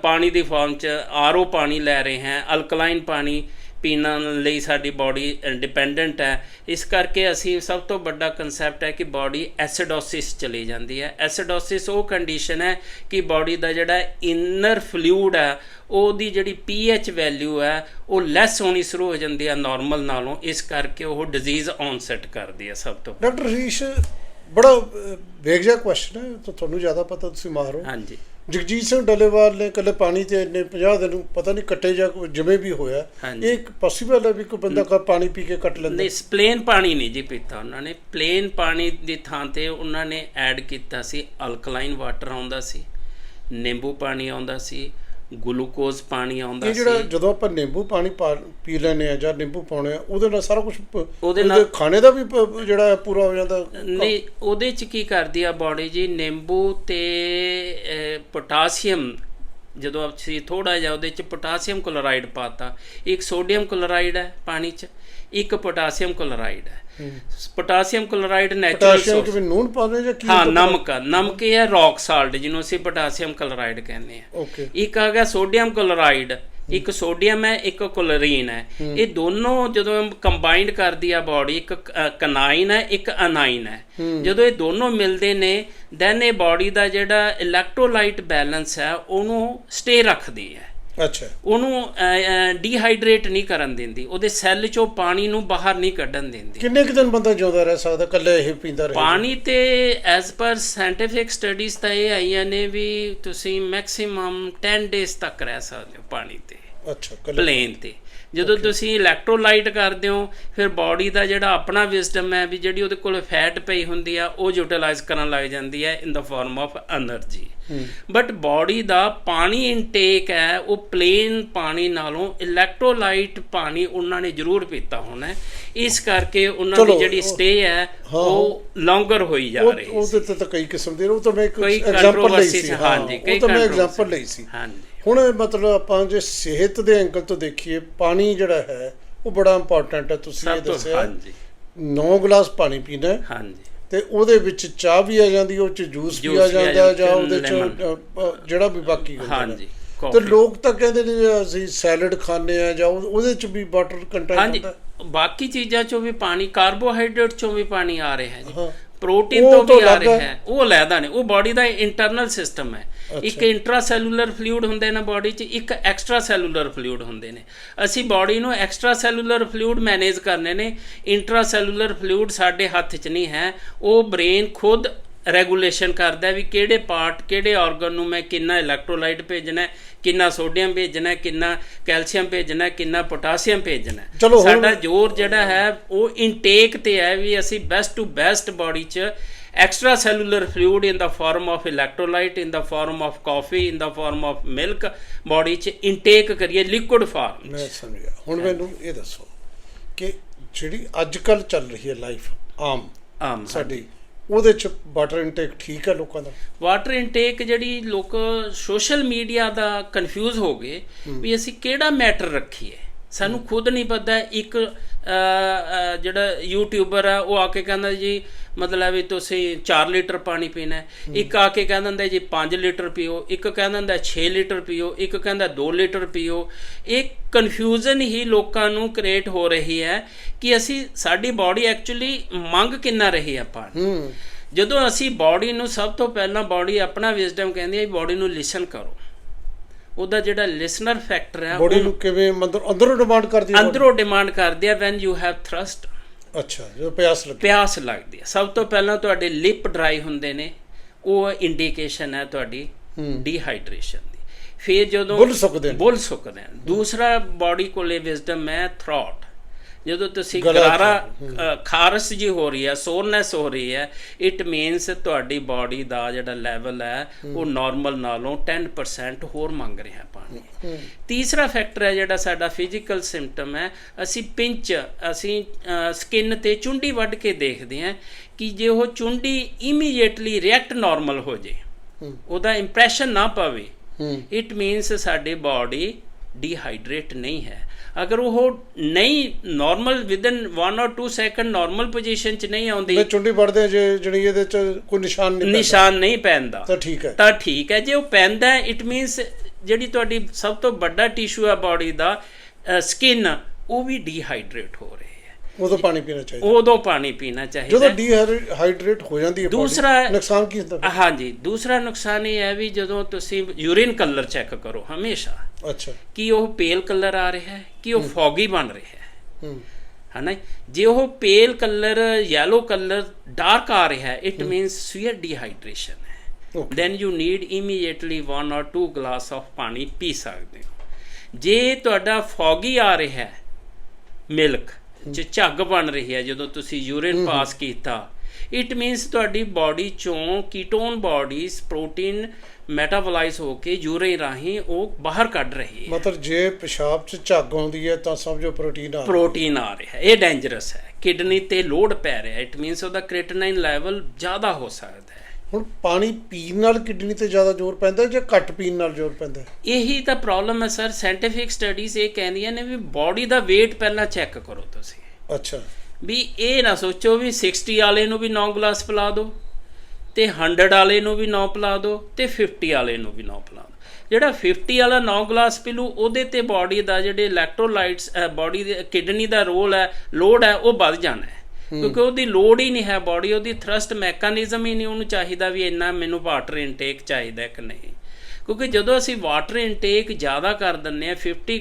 ਪਾਣੀ ਦੀ ਫਾਰਮ 'ਚ, ਆਰਓ ਪਾਣੀ ਲੈ ਰਹੇ ਹਾਂ ਅਲਕਲਾਈਨ ਪਾਣੀ ਪੀਣ ਲਈ ਸਾਡੀ ਬਾਡੀ ਡਿਪੈਂਡੈਂਟ ਹੈ। ਇਸ ਕਰਕੇ ਅਸੀਂ ਸਭ ਤੋਂ ਵੱਡਾ ਕਨਸੈਪਟ ਹੈ ਕਿ ਬਾਡੀ ਐਸਿਡੋਸਿਸ ਚਲੀ ਜਾਂਦੀ ਹੈ। ਐਸਿਡੋਸਿਸ ਉਹ ਕੰਡੀਸ਼ਨ ਹੈ ਕਿ ਬਾਡੀ ਦਾ ਜਿਹੜਾ ਇਨਰ ਫਲੂਇਡ ਹੈ ਉਹਦੀ ਜਿਹੜੀ ਪੀਐਚ ਵੈਲਿਊ ਹੈ ਉਹ ਲੈਸ ਹੋਣੀ ਸ਼ੁਰੂ ਹੋ ਜਾਂਦੀ ਹੈ ਨਾਰਮਲ ਨਾਲੋਂ। ਇਸ ਕਰਕੇ ਉਹ ਡਿਜ਼ੀਜ਼ ਔਨਸੈਟ ਕਰਦੀ ਹੈ ਸਭ ਤੋਂ। ਡਾਕਟਰ ਰੀਸ਼ ਬੜਾ ਵੇਗ ਜਿਹਾ ਕੁਐਸਚਨ ਹੈ ਤੁਹਾਨੂੰ ਜ਼ਿਆਦਾ ਪਤਾ ਤੁਸੀਂ ਮਾਹਰ ਹੋ ਹਾਂਜੀ। ਜਗਜੀਤ ਸਿੰਘ ਡੱਲੇਵਾਲ ਨੇ ਕੱਲੇ ਪਾਣੀ ਤੇ ਇੰਨੇ 50 ਦਿਨ ਪਤਾ ਨਹੀਂ ਕੱਟੇ ਜਾਂ ਜਿਵੇਂ ਵੀ ਹੋਇਆ। ਇਹ ਪੋਸੀਬਲ ਹੈ ਵੀ ਕੋਈ ਬੰਦਾ ਕਾ ਪਾਣੀ ਪੀ ਕੇ ਕੱਟ ਲੈਂਦਾ? ਨਹੀਂ ਪਲੇਨ ਪਾਣੀ ਨਹੀਂ ਜੀ ਪੀਤਾ ਉਹਨਾਂ ਨੇ। ਪਲੇਨ ਪਾਣੀ ਦੀ ਥਾਂ ਤੇ ਉਹਨਾਂ ਨੇ ਐਡ ਕੀਤਾ ਸੀ ਅਲਕਲਾਈਨ ਵਾਟਰ ਆਉਂਦਾ ਸੀ ਨਿੰਬੂ ਪਾਣੀ ਆਉਂਦਾ ਸੀ ਗਲੂਕੋਜ਼ ਪਾਣੀ ਆਉਂਦਾ ਇਹ ਸੀ। ਜਿਹੜਾ ਜਦੋਂ ਆਪਾਂ ਨਿੰਬੂ ਪਾਣੀ ਪਾ- ਲੈਂਦੇ ਆ ਜਾਂ ਨਿੰਬੂ ਪਾਉਣੇ ਆ ਉਹਦੇ ਨਾਲ ਸਾਰਾ ਕੁਝ ਉਹਦੇ ਨਾਲ- ਖਾਣੇ ਦਾ ਵੀ ਜਿਹੜਾ ਪੂਰਾ ਹੋ ਜਾਂਦਾ। ਨਹੀਂ ਉਹਦੇ ਚ ਕੀ ਕਰਦੀ ਆ ਬਾਡੀ ਜੀ? ਨਿੰਬੂ ਤੇ ਪੋਟਾਸੀਅਮ ਜਦੋਂ ਅਸੀਂ ਥੋੜਾ ਜਿਹਾ ਉਹਦੇ ਚ ਪੋਟਾਸੀਅਮ ਕਲੋਰਾਈਡ ਪਾਤਾ ਇੱਕ ਸੋਡੀਅਮ ਕਲੋਰਾਈਡ ਹੈ ਪਾਣੀ ਚ ਇੱਕ ਪੋਟਾਸੀਅਮ ਕਲੋਰਾਈਡ ਹੈ। ਪੋਟਾਸੀਅਮ ਕਲੋਰਾਈਡ ਨੈਚੁਰਲ ਪੋਟਾਸ਼ੀਅਮ ਕਿਵੇਂ ਨੂਨ ਪਾਉਂਦੇ ਜਾਂ ਕੀ ਹਾਂ ਨਮਕ। ਨਮਕ ਇਹ ਹੈ ਰੌਕ ਸਾਲਟ ਜਿਹਨੂੰ ਅਸੀਂ ਪੋਟਾਸੀਅਮ ਕਲੋਰਾਈਡ ਕਹਿੰਦੇ ਆ ਓਕੇ ਇੱਕ ਆ ਗਿਆ ਸੋਡੀਅਮ ਕਲੋਰਾਈਡ ਇੱਕ ਸੋਡੀਅਮ ਹੈ ਇੱਕ ਕਲੋਰੀਨ ਹੈ। ਇਹ ਦੋਨੋਂ ਜਦੋਂ ਕੰਬਾਈਨਡ ਕਰਦੀ ਆ ਬਾਡੀ ਇੱਕ ਕਨਾਈਨ ਹੈ ਇੱਕ ਅਨਾਈਨ ਹੈ। ਜਦੋਂ ਇਹ ਦੋਨੋਂ ਮਿਲਦੇ ਨੇ ਦੈਨ ਇਹ ਬਾਡੀ ਦਾ ਜਿਹੜਾ ਇਲੈਕਟ੍ਰੋਲਾਈਟ ਬੈਲੈਂਸ ਹੈ ਉਹਨੂੰ ਸਟੇ ਰੱਖਦੀ ਹੈ। ਅੱਛਾ। ਉਹਨੂੰ ਡੀਹਾਈਡਰੇਟ ਨਹੀਂ ਕਰਨ ਦਿੰਦੀ। ਉਹਦੇ ਸੈੱਲ ਚੋਂ ਪਾਣੀ ਨੂੰ ਬਾਹਰ ਨਹੀਂ ਕੱਢਣ ਦਿੰਦੀ। ਕਿੰਨੇ ਕੁ ਦਿਨ ਬੰਦਾ ਜਿਉਂਦਾ ਰਹਿ ਸਕਦਾ ਕੱਲੇ ਇਹ ਪੀਂਦਾ ਰਹੇ? ਪਾਣੀ ਤੇ ਐਜ਼ ਪਰ ਸਾਇੰਟੀਫਿਕ ਸਟੱਡੀਜ਼ ਤਾਂ ਇਹ ਆਈਆਂ ਨੇ ਵੀ ਤੁਸੀਂ ਮੈਕਸਿਮਮ 10 ਡੇਜ਼ ਤੱਕ ਰਹਿ ਸਕਦੇ ਹੋ ਪਾਣੀ ਤੇ। ਅੱਛਾ ਪਲੇਨ ਤੇ। ਜਦੋਂ ਤੁਸੀਂ ਇਲੈਕਟ੍ਰੋਲਾਈਟ ਕਰਦੇ ਹੋ ਫਿਰ ਬਾਡੀ ਦਾ ਜਿਹੜਾ ਆਪਣਾ ਵਿਜ਼ਡਮ ਹੈ ਵੀ ਜਿਹੜੀ ਉਹਦੇ ਕੋਲ ਫੈਟ ਪਈ ਹੁੰਦੀ ਆ ਉਹ ਯੂਟਿਲਾਈਜ਼ ਕਰਨ ਲੱਗ ਜਾਂਦੀ ਹੈ in the form of energy but body ਦਾ ਪਾਣੀ ਇਨਟੇਕ ਹੈ ਉਹ ਪਲੇਨ ਪਾਣੀ ਨਾਲੋਂ ਇਲੈਕਟ੍ਰੋਲਾਈਟ ਪਾਣੀ ਉਹਨਾਂ ਨੇ ਜ਼ਰੂਰ ਪੀਤਾ ਹੋਣਾ ਇਸ ਕਰਕੇ ਉਹਨਾਂ ਦੀ ਜਿਹੜੀ ਸਟੇ ਹੈ ਉਹ ਲੌਂਗਰ ਹੋਈ ਜਾ ਰਹੀ ਹੈ ਤੇ ਤਾਂ ਕਈ ਕਿਸਮ ਦੇ ਉਹ ਤਾਂ ਮੈਂ ਇੱਕ ਐਗਜ਼ਾਮਪਲ ਲਈ ਸੀ ਹਾਂਜੀ ਕਈ ਤਾਂ ਮੈਂ ਐਗਜ਼ਾਮਪਲ ਲਈ ਸੀ। ਹਾਂਜੀ। ਹੁਣ ਮਤਲਬ ਆਪਾਂ ਜੇ ਸਿਹਤ ਦੇ ਐਂਗਲ ਤੋਂ ਦੇਖੀਏ ਪਾਣੀ ਜਿਹੜਾ ਹੈ ਉਹ ਬੜਾ ਇੰਪੋਰਟੈਂਟ ਹੈ ਤੁਸੀਂ ਇਹ ਦੱਸਿਆ। ਹਾਂਜੀ। 9 ਗਲਾਸ ਪਾਣੀ ਪੀਣਾ ਹੈ। ਹਾਂਜੀ। ਤੇ ਉਹਦੇ ਵਿੱਚ ਚਾਹ ਵੀ ਆ ਜਾਂਦੀ ਉਹ ਚ ਜੂਸ ਵੀ ਆ ਜਾਂਦਾ ਜਾਂ ਉਹਦੇ ਚ ਜਿਹੜਾ ਵੀ ਬਾਕੀ ਹੁੰਦਾ ਹਾਂਜੀ ਤੇ। ਲੋਕ ਤਾਂ ਕਹਿੰਦੇ ਨੇ ਅਸੀਂ ਸੈਲਡ ਖਾਂਦੇ ਆ ਜਾਂ ਉਹ- ਉਹਦੇ ਚ ਵੀ ਵਾਟਰ ਕੰਟੈਂਟ ਹਾਂਜੀ ਹੁੰਦਾ ਬਾਕੀ ਚੀਜ਼ਾਂ ਚੋਂ ਵੀ ਪਾਣੀ ਕਾਰਬੋਹਾਈਡਰੇਟ ਚੋਂ ਵੀ ਪਾਣੀ ਆ ਰਿਹਾ ਹੈ ਜੀ। ਪ੍ਰੋਟੀਨ ਤੋਂ ਵੀ ਆ ਰਿਹਾ। ਹੈ। ਉਹ ਲੈਦਾ ਨੇ ਉਹ ਬਾਡੀ ਦਾ ਇੰਟਰਨਲ ਸਿਸਟਮ ਹੈ। ਇੱਕ ਇੰਟਰਾਸੈਲੂਲਰ ਫਲੂਇਡ ਹੁੰਦੇ ਨੇ ਬਾਡੀ 'ਚ ਇੱਕ ਐਕਸਟਰਾ ਸੈਲੂਲਰ ਫਲੂਇਡ ਹੁੰਦੇ ਨੇ। ਅਸੀਂ ਬਾਡੀ ਨੂੰ ਐਕਸਟਰਾ ਸੈਲੂਲਰ ਫਲੂਇਡ ਮੈਨੇਜ ਕਰਨੇ ਨੇ। ਇੰਟਰਾਸੈਲੂਲਰ ਫਲੂਇਡ ਸਾਡੇ ਹੱਥ 'ਚ ਨਹੀਂ ਹੈ। ਉਹ ਬ੍ਰੇਨ ਖੁਦ ਰੈਗੂਲੇਸ਼ਨ ਕਰਦਾ ਵੀ ਕਿਹੜੇ ਪਾਰਟ ਕਿਹੜੇ ਆਰਗਨ ਨੂੰ ਮੈਂ ਕਿੰਨਾ ਇਲੈਕਟ੍ਰੋਲਾਈਟ ਭੇਜਣਾ ਕਿੰਨਾ ਸੋਡੀਅਮ ਭੇਜਣਾ ਕਿੰਨਾ ਕੈਲਸ਼ੀਅਮ ਭੇਜਣਾ ਕਿੰਨਾ ਪੋਟਾਸੀਅਮ ਭੇਜਣਾ। ਸਾਡਾ ਜ਼ੋਰ ਜਿਹੜਾ ਹੈ ਉਹ ਇਨਟੇਕ ਤੇ ਹੈ ਵੀ ਅਸੀਂ ਬੈਸਟ ਟੂ ਬੈਸਟ ਬਾਡੀ 'ਚ extra cellular fluid in the form of electrolyte in the form of coffee in the form of milk body 'ਚ ਇਨਟੇਕ ਕਰੀਏ ਲਿਕੁਇਡ ਫਾਰਮ ਮੈਂ ਸਮਝ ਗਿਆ। ਹੁਣ ਮੈਨੂੰ ਇਹ ਦੱਸੋ ਕਿ ਜਿਹੜੀ ਅੱਜ ਕੱਲ ਚੱਲ ਰਹੀ ਹੈ ਲਾਈਫ ਆਮ ਆਮ ਸਾਡੀ ਉਹਦੇ ਚ ਵਾਟਰ ਇਨਟੇਕ ਠੀਕ ਹੈ ਲੋਕਾਂ ਦਾ? ਵਾਟਰ ਇਨਟੇਕ ਜਿਹੜੀ ਲੋਕ ਸੋਸ਼ਲ ਮੀਡੀਆ ਦਾ ਕਨਫਿਊਜ਼ ਹੋ ਗਏ ਵੀ ਅਸੀਂ ਕਿਹੜਾ ਮੈਟਰ ਰੱਖੀਏ? ਸਾਨੂੰ ਖੁਦ ਨਹੀਂ ਪਤਾ ਇੱਕ ਜਿਹੜਾ ਯੂਟਿਊਬਰ ਆ ਉਹ ਆ ਕੇ ਕਹਿੰਦਾ ਜੀ ਮਤਲਬ ਵੀ ਤੁਸੀਂ 4 ਲੀਟਰ ਪਾਣੀ ਪੀਣਾ ਹੈ। ਇੱਕ ਆ ਕੇ ਕਹਿ ਦਿੰਦਾ ਜੀ 5 ਲੀਟਰ ਪੀਓ ਇੱਕ ਕਹਿ ਦਿੰਦਾ 6 ਲੀਟਰ ਪੀਓ ਇੱਕ ਕਹਿੰਦਾ 2 ਲੀਟਰ ਪੀਓ। ਇਹ ਕਨਫਿਊਜ਼ਨ ਹੀ ਲੋਕਾਂ ਨੂੰ ਕ੍ਰੀਏਟ ਹੋ ਰਹੀ ਹੈ ਕਿ ਅਸੀਂ ਸਾਡੀ ਬਾਡੀ ਐਕਚੁਅਲੀ ਮੰਗ ਕਿੰਨਾ ਰਹੀ ਹੈ ਪਾਣੀ ਜਦੋਂ ਅਸੀਂ ਬਾਡੀ ਨੂੰ ਸਭ ਤੋਂ ਪਹਿਲਾਂ ਬਾਡੀ ਆਪਣਾ ਵਿਜ਼ਡਮ ਕਹਿੰਦੀ ਹੈ ਬਾਡੀ ਨੂੰ ਲਿਸਨ ਕਰੋ। ਉਹਦਾ ਜਿਹੜਾ ਲਿਸਨਰ ਫੈਕਟਰ ਹੈ ਬੋਡੀ ਨੂੰ ਕਿਵੇਂ ਅੰਦਰ ਅੰਦਰੋਂ ਡਿਮਾਂਡ ਕਰਦੀ ਹੈ? ਅੰਦਰੋਂ ਡਿਮਾਂਡ ਕਰਦੀ ਹੈ ਵੈਨ ਯੂ ਹੈਵ ਥਰਸਟ ਅੱਛਾ ਜੋ ਪਿਆਸ ਲੱਗੀ। ਪਿਆਸ ਲੱਗਦੀ ਹੈ ਸਭ ਤੋਂ ਪਹਿਲਾਂ ਤੁਹਾਡੇ ਲਿਪ ਡਰਾਈ ਹੁੰਦੇ ਨੇ ਉਹ ਇੰਡੀਕੇਸ਼ਨ ਹੈ ਤੁਹਾਡੀ ਡੀਹਾਈਡਰੇਸ਼ਨ ਦੀ। ਫਿਰ ਜਦੋਂ ਬੁੱਲ ਸੁੱਕਦੇ ਨੇ। ਬੁੱਲ ਸੁੱਕਦੇ ਨੇ। ਦੂਸਰਾ ਬਾਡੀ ਕੋਲੇ ਵਿਜ਼ਡਮ ਹੈ ਥ੍ਰੋਟ ਜਦੋਂ ਤੁਸੀਂ ਗਰਾਰਾ ਖਾਰਸ਼ ਜੀ ਹੋ ਰਹੀ ਹੈ ਸੋਰਨੈਸ ਹੋ ਰਹੀ ਹੈ ਇਟ ਮੀਨਸ ਤੁਹਾਡੀ ਬਾਡੀ ਦਾ ਜਿਹੜਾ ਲੈਵਲ ਹੈ ਉਹ ਨਾਰਮਲ ਨਾਲੋਂ 10% ਹੋਰ ਮੰਗ ਰਿਹਾ ਪਾਣੀ। ਤੀਸਰਾ ਫੈਕਟਰ ਹੈ ਜਿਹੜਾ ਸਾਡਾ ਫਿਜ਼ੀਕਲ ਸਿੰਪਟਮ ਹੈ ਅਸੀਂ ਪਿੰਚ ਅਸੀਂ ਸਕਿਨ ਤੇ ਚੁੰਡੀ ਵੱਢ ਕੇ ਦੇਖਦੇ ਹਾਂ ਕਿ ਜੇ ਉਹ ਚੁੰਡੀ ਇਮੀਡੀਏਟਲੀ ਰਿਐਕਟ ਨਾਰਮਲ ਹੋ ਜੇ ਉਹਦਾ ਇੰਪ੍ਰੈਸ਼ਨ ਨਾ ਪਵੇ ਇਟ ਮੀਨਸ ਸਾਡੀ ਬਾਡੀ ਡੀਹਾਈਡਰੇਟ ਨਹੀਂ ਹੈ। ਅਗਰ ਉਹ ਨਹੀਂ normal within 1 or 2 second normal position ਚ ਨਹੀਂ ਆਉਂਦੀ ਮੈਂ ਚੁੰਡੀ ਵੜਦੇ ਜੇ ਜਿਹੜੀ ਇਹਦੇ ਚ ਕੋਈ ਨਿਸ਼ਾਨ ਨਹੀਂ ਪੈਂਦਾ, ਨਿਸ਼ਾਨ ਨਹੀਂ ਪੈਂਦਾ। ਤਾਂ ਠੀਕ ਹੈ। ਤਾਂ ਠੀਕ ਹੈ ਜੇ ਉਹ ਪੈਂਦਾ ਇਟ ਮੀਨਸ ਜਿਹੜੀ ਤੁਹਾਡੀ ਸਭ ਤੋਂ ਵੱਡਾ ਟਿਸ਼ੂ ਹੈ ਬਾਡੀ ਦਾ ਸਕਿਨ ਉਹ ਵੀ ਡੀਹਾਈਡਰੇਟ ਹੋ ਰਹੀ। ਉਦੋਂ ਪਾਣੀ ਪੀਣਾ ਚਾਹੀਦਾ। ਉਦੋਂ ਪਾਣੀ ਪੀਣਾ ਚਾਹੀਦਾ। ਜਦੋਂ। ਡੀਹਾਈਡਰੇਟ ਹੋ ਜਾਂਦੀ ਹੈ ਦੂਸਰਾ- ਨੁਕਸਾਨ ਕੀ ਹੁੰਦਾ? ਹਾਂਜੀ ਦੂਸਰਾ ਨੁਕਸਾਨ ਇਹ ਹੈ ਵੀ ਜਦੋਂ ਤੁਸੀਂ ਯੂਰਿਨ ਕਲਰ ਚੈੱਕ ਕਰੋ ਹਮੇਸ਼ਾ ਅੱਛਾ। ਕਿ ਉਹ ਪੇਲ ਕਲਰ ਆ ਰਿਹਾ ਹੈ ਕਿ ਉਹ ਫੌਗੀ ਬਣ ਰਿਹਾ ਹੈ। ਹੂੰ। ਹਨਾ? ਜੇ ਉਹ pale colour yellow colour dark ਆ ਰਿਹਾ ਹੈ ਇਟ ਮੀਨਸ ਸਵੀਅਰ ਡੀਹਾਈਡਰੇਸ਼ਨ ਹੈ। Then you need immediately one or two glass of ਪਾਣੀ ਪੀ ਸਕਦੇ ਹੋ। ਜੇ ਤੁਹਾਡਾ ਫੌਗੀ ਆ ਰਿਹਾ ਹੈ ਮਿਲਕ ਚ ਝੱਗ ਬਣ ਰਹੀ ਹੈ ਜਦੋਂ ਤੁਸੀਂ ਯੂਰਿਨ ਪਾਸ ਕੀਤਾ। ਇਟ ਮੀਨਸ ਤੁਹਾਡੀ ਬਾਡੀ ਚੋਂ ਕੀਟੋਨ ਬਾਡੀਜ਼ ਪ੍ਰੋਟੀਨ ਮੈਟਾਬੋਲਾਈਜ਼ ਹੋ ਕੇ ਯੂਰਿਨ ਰਾਹੀਂ ਉਹ ਬਾਹਰ ਕੱਢ ਰਹੀ ਹੈ। ਮਤਲਬ ਜੇ ਪਿਸ਼ਾਬ ਚ ਝੱਗ ਆਉਂਦੀ ਹੈ ਤਾਂ ਸਮਝੋ ਪ੍ਰੋਟੀਨ ਆ ਪ੍ਰੋਟੀਨ ਆ ਰਿਹਾ ਇਹ ਡੇਂਜਰਸ ਹੈ। ਕਿਡਨੀ ਤੇ ਲੋਡ ਪੈ ਰਿਹਾ ਇਟ ਮੀਨਸ ਉਹਦਾ ਕ੍ਰੀਟਨਾਈਨ ਲੈਵਲ ਜ਼ਿਆਦਾ ਹੋ ਸਕਦਾ ਹੈ। ਹੁਣ ਪਾਣੀ ਪੀਣ ਨਾਲ ਕਿਡਨੀ ਤੇ ਜ਼ਿਆਦਾ ਜ਼ੋਰ ਪੈਂਦਾ ਜਾਂ ਘੱਟ ਪੀਣ ਨਾਲ ਜ਼ੋਰ ਪੈਂਦਾ? ਇਹੀ ਤਾਂ ਪ੍ਰੋਬਲਮ ਹੈ ਸਰ। ਸਾਇੰਟੀਫਿਕ ਸਟੱਡੀਜ਼ ਇਹ ਕਹਿੰਦੀਆਂ ਨੇ ਵੀ ਬਾਡੀ ਦਾ weight ਪਹਿਲਾਂ ਚੈੱਕ ਕਰੋ ਤੁਸੀਂ। ਅੱਛਾ। ਵੀ ਇਹ ਨਾ ਸੋਚੋ ਵੀ 60 ਵਾਲੇ ਨੂੰ ਵੀ 9 ਗਲਾਸ ਪਿਲਾ ਦਿਓ ਤੇ 100 ਵਾਲੇ ਨੂੰ ਵੀ 9 ਪਿਲਾ ਦਿਓ ਤੇ 50 ਵਾਲੇ ਨੂੰ ਵੀ 9 ਪਿਲਾ ਦਿਓ। ਜਿਹੜਾ 50 ਵਾਲਾ 9 ਗਲਾਸ ਪੀਲੂ ਉਹਦੇ ਤੇ ਬਾਡੀ ਦਾ ਜਿਹੜੇ ਇਲੈਕਟ੍ਰੋਲਾਈਟਸ ਬਾਡੀ ਦੇ ਕਿਡਨੀ ਦਾ ਰੋਲ ਹੈ ਲੋਡ ਹੈ ਉਹ ਵੱਧ ਜਾਣਾ ਹੈ। ਕਿਉਂਕਿ ਉਹਦੀ ਲੋਡ ਹੀ ਨਹੀਂ ਹੈ ਬਾਡੀ ਉਹਦੀ ਥਰਸਟ ਮੈਕੈਨਿਜ਼ਮ ਹੀ ਨਹੀਂ ਉਹਨੂੰ ਚਾਹੀਦਾ ਵੀ ਇੰਨਾ ਮੈਨੂੰ ਵਾਟਰ ਇਨਟੇਕ ਚਾਹੀਦਾ ਕਿ ਨਹੀਂ। ਕਿਉਂਕਿ ਜਦੋਂ ਅਸੀਂ ਵਾਟਰ ਇਨਟੇਕ ਜ਼ਿਆਦਾ ਕਰ ਦਿੰਨੇ ਆ 50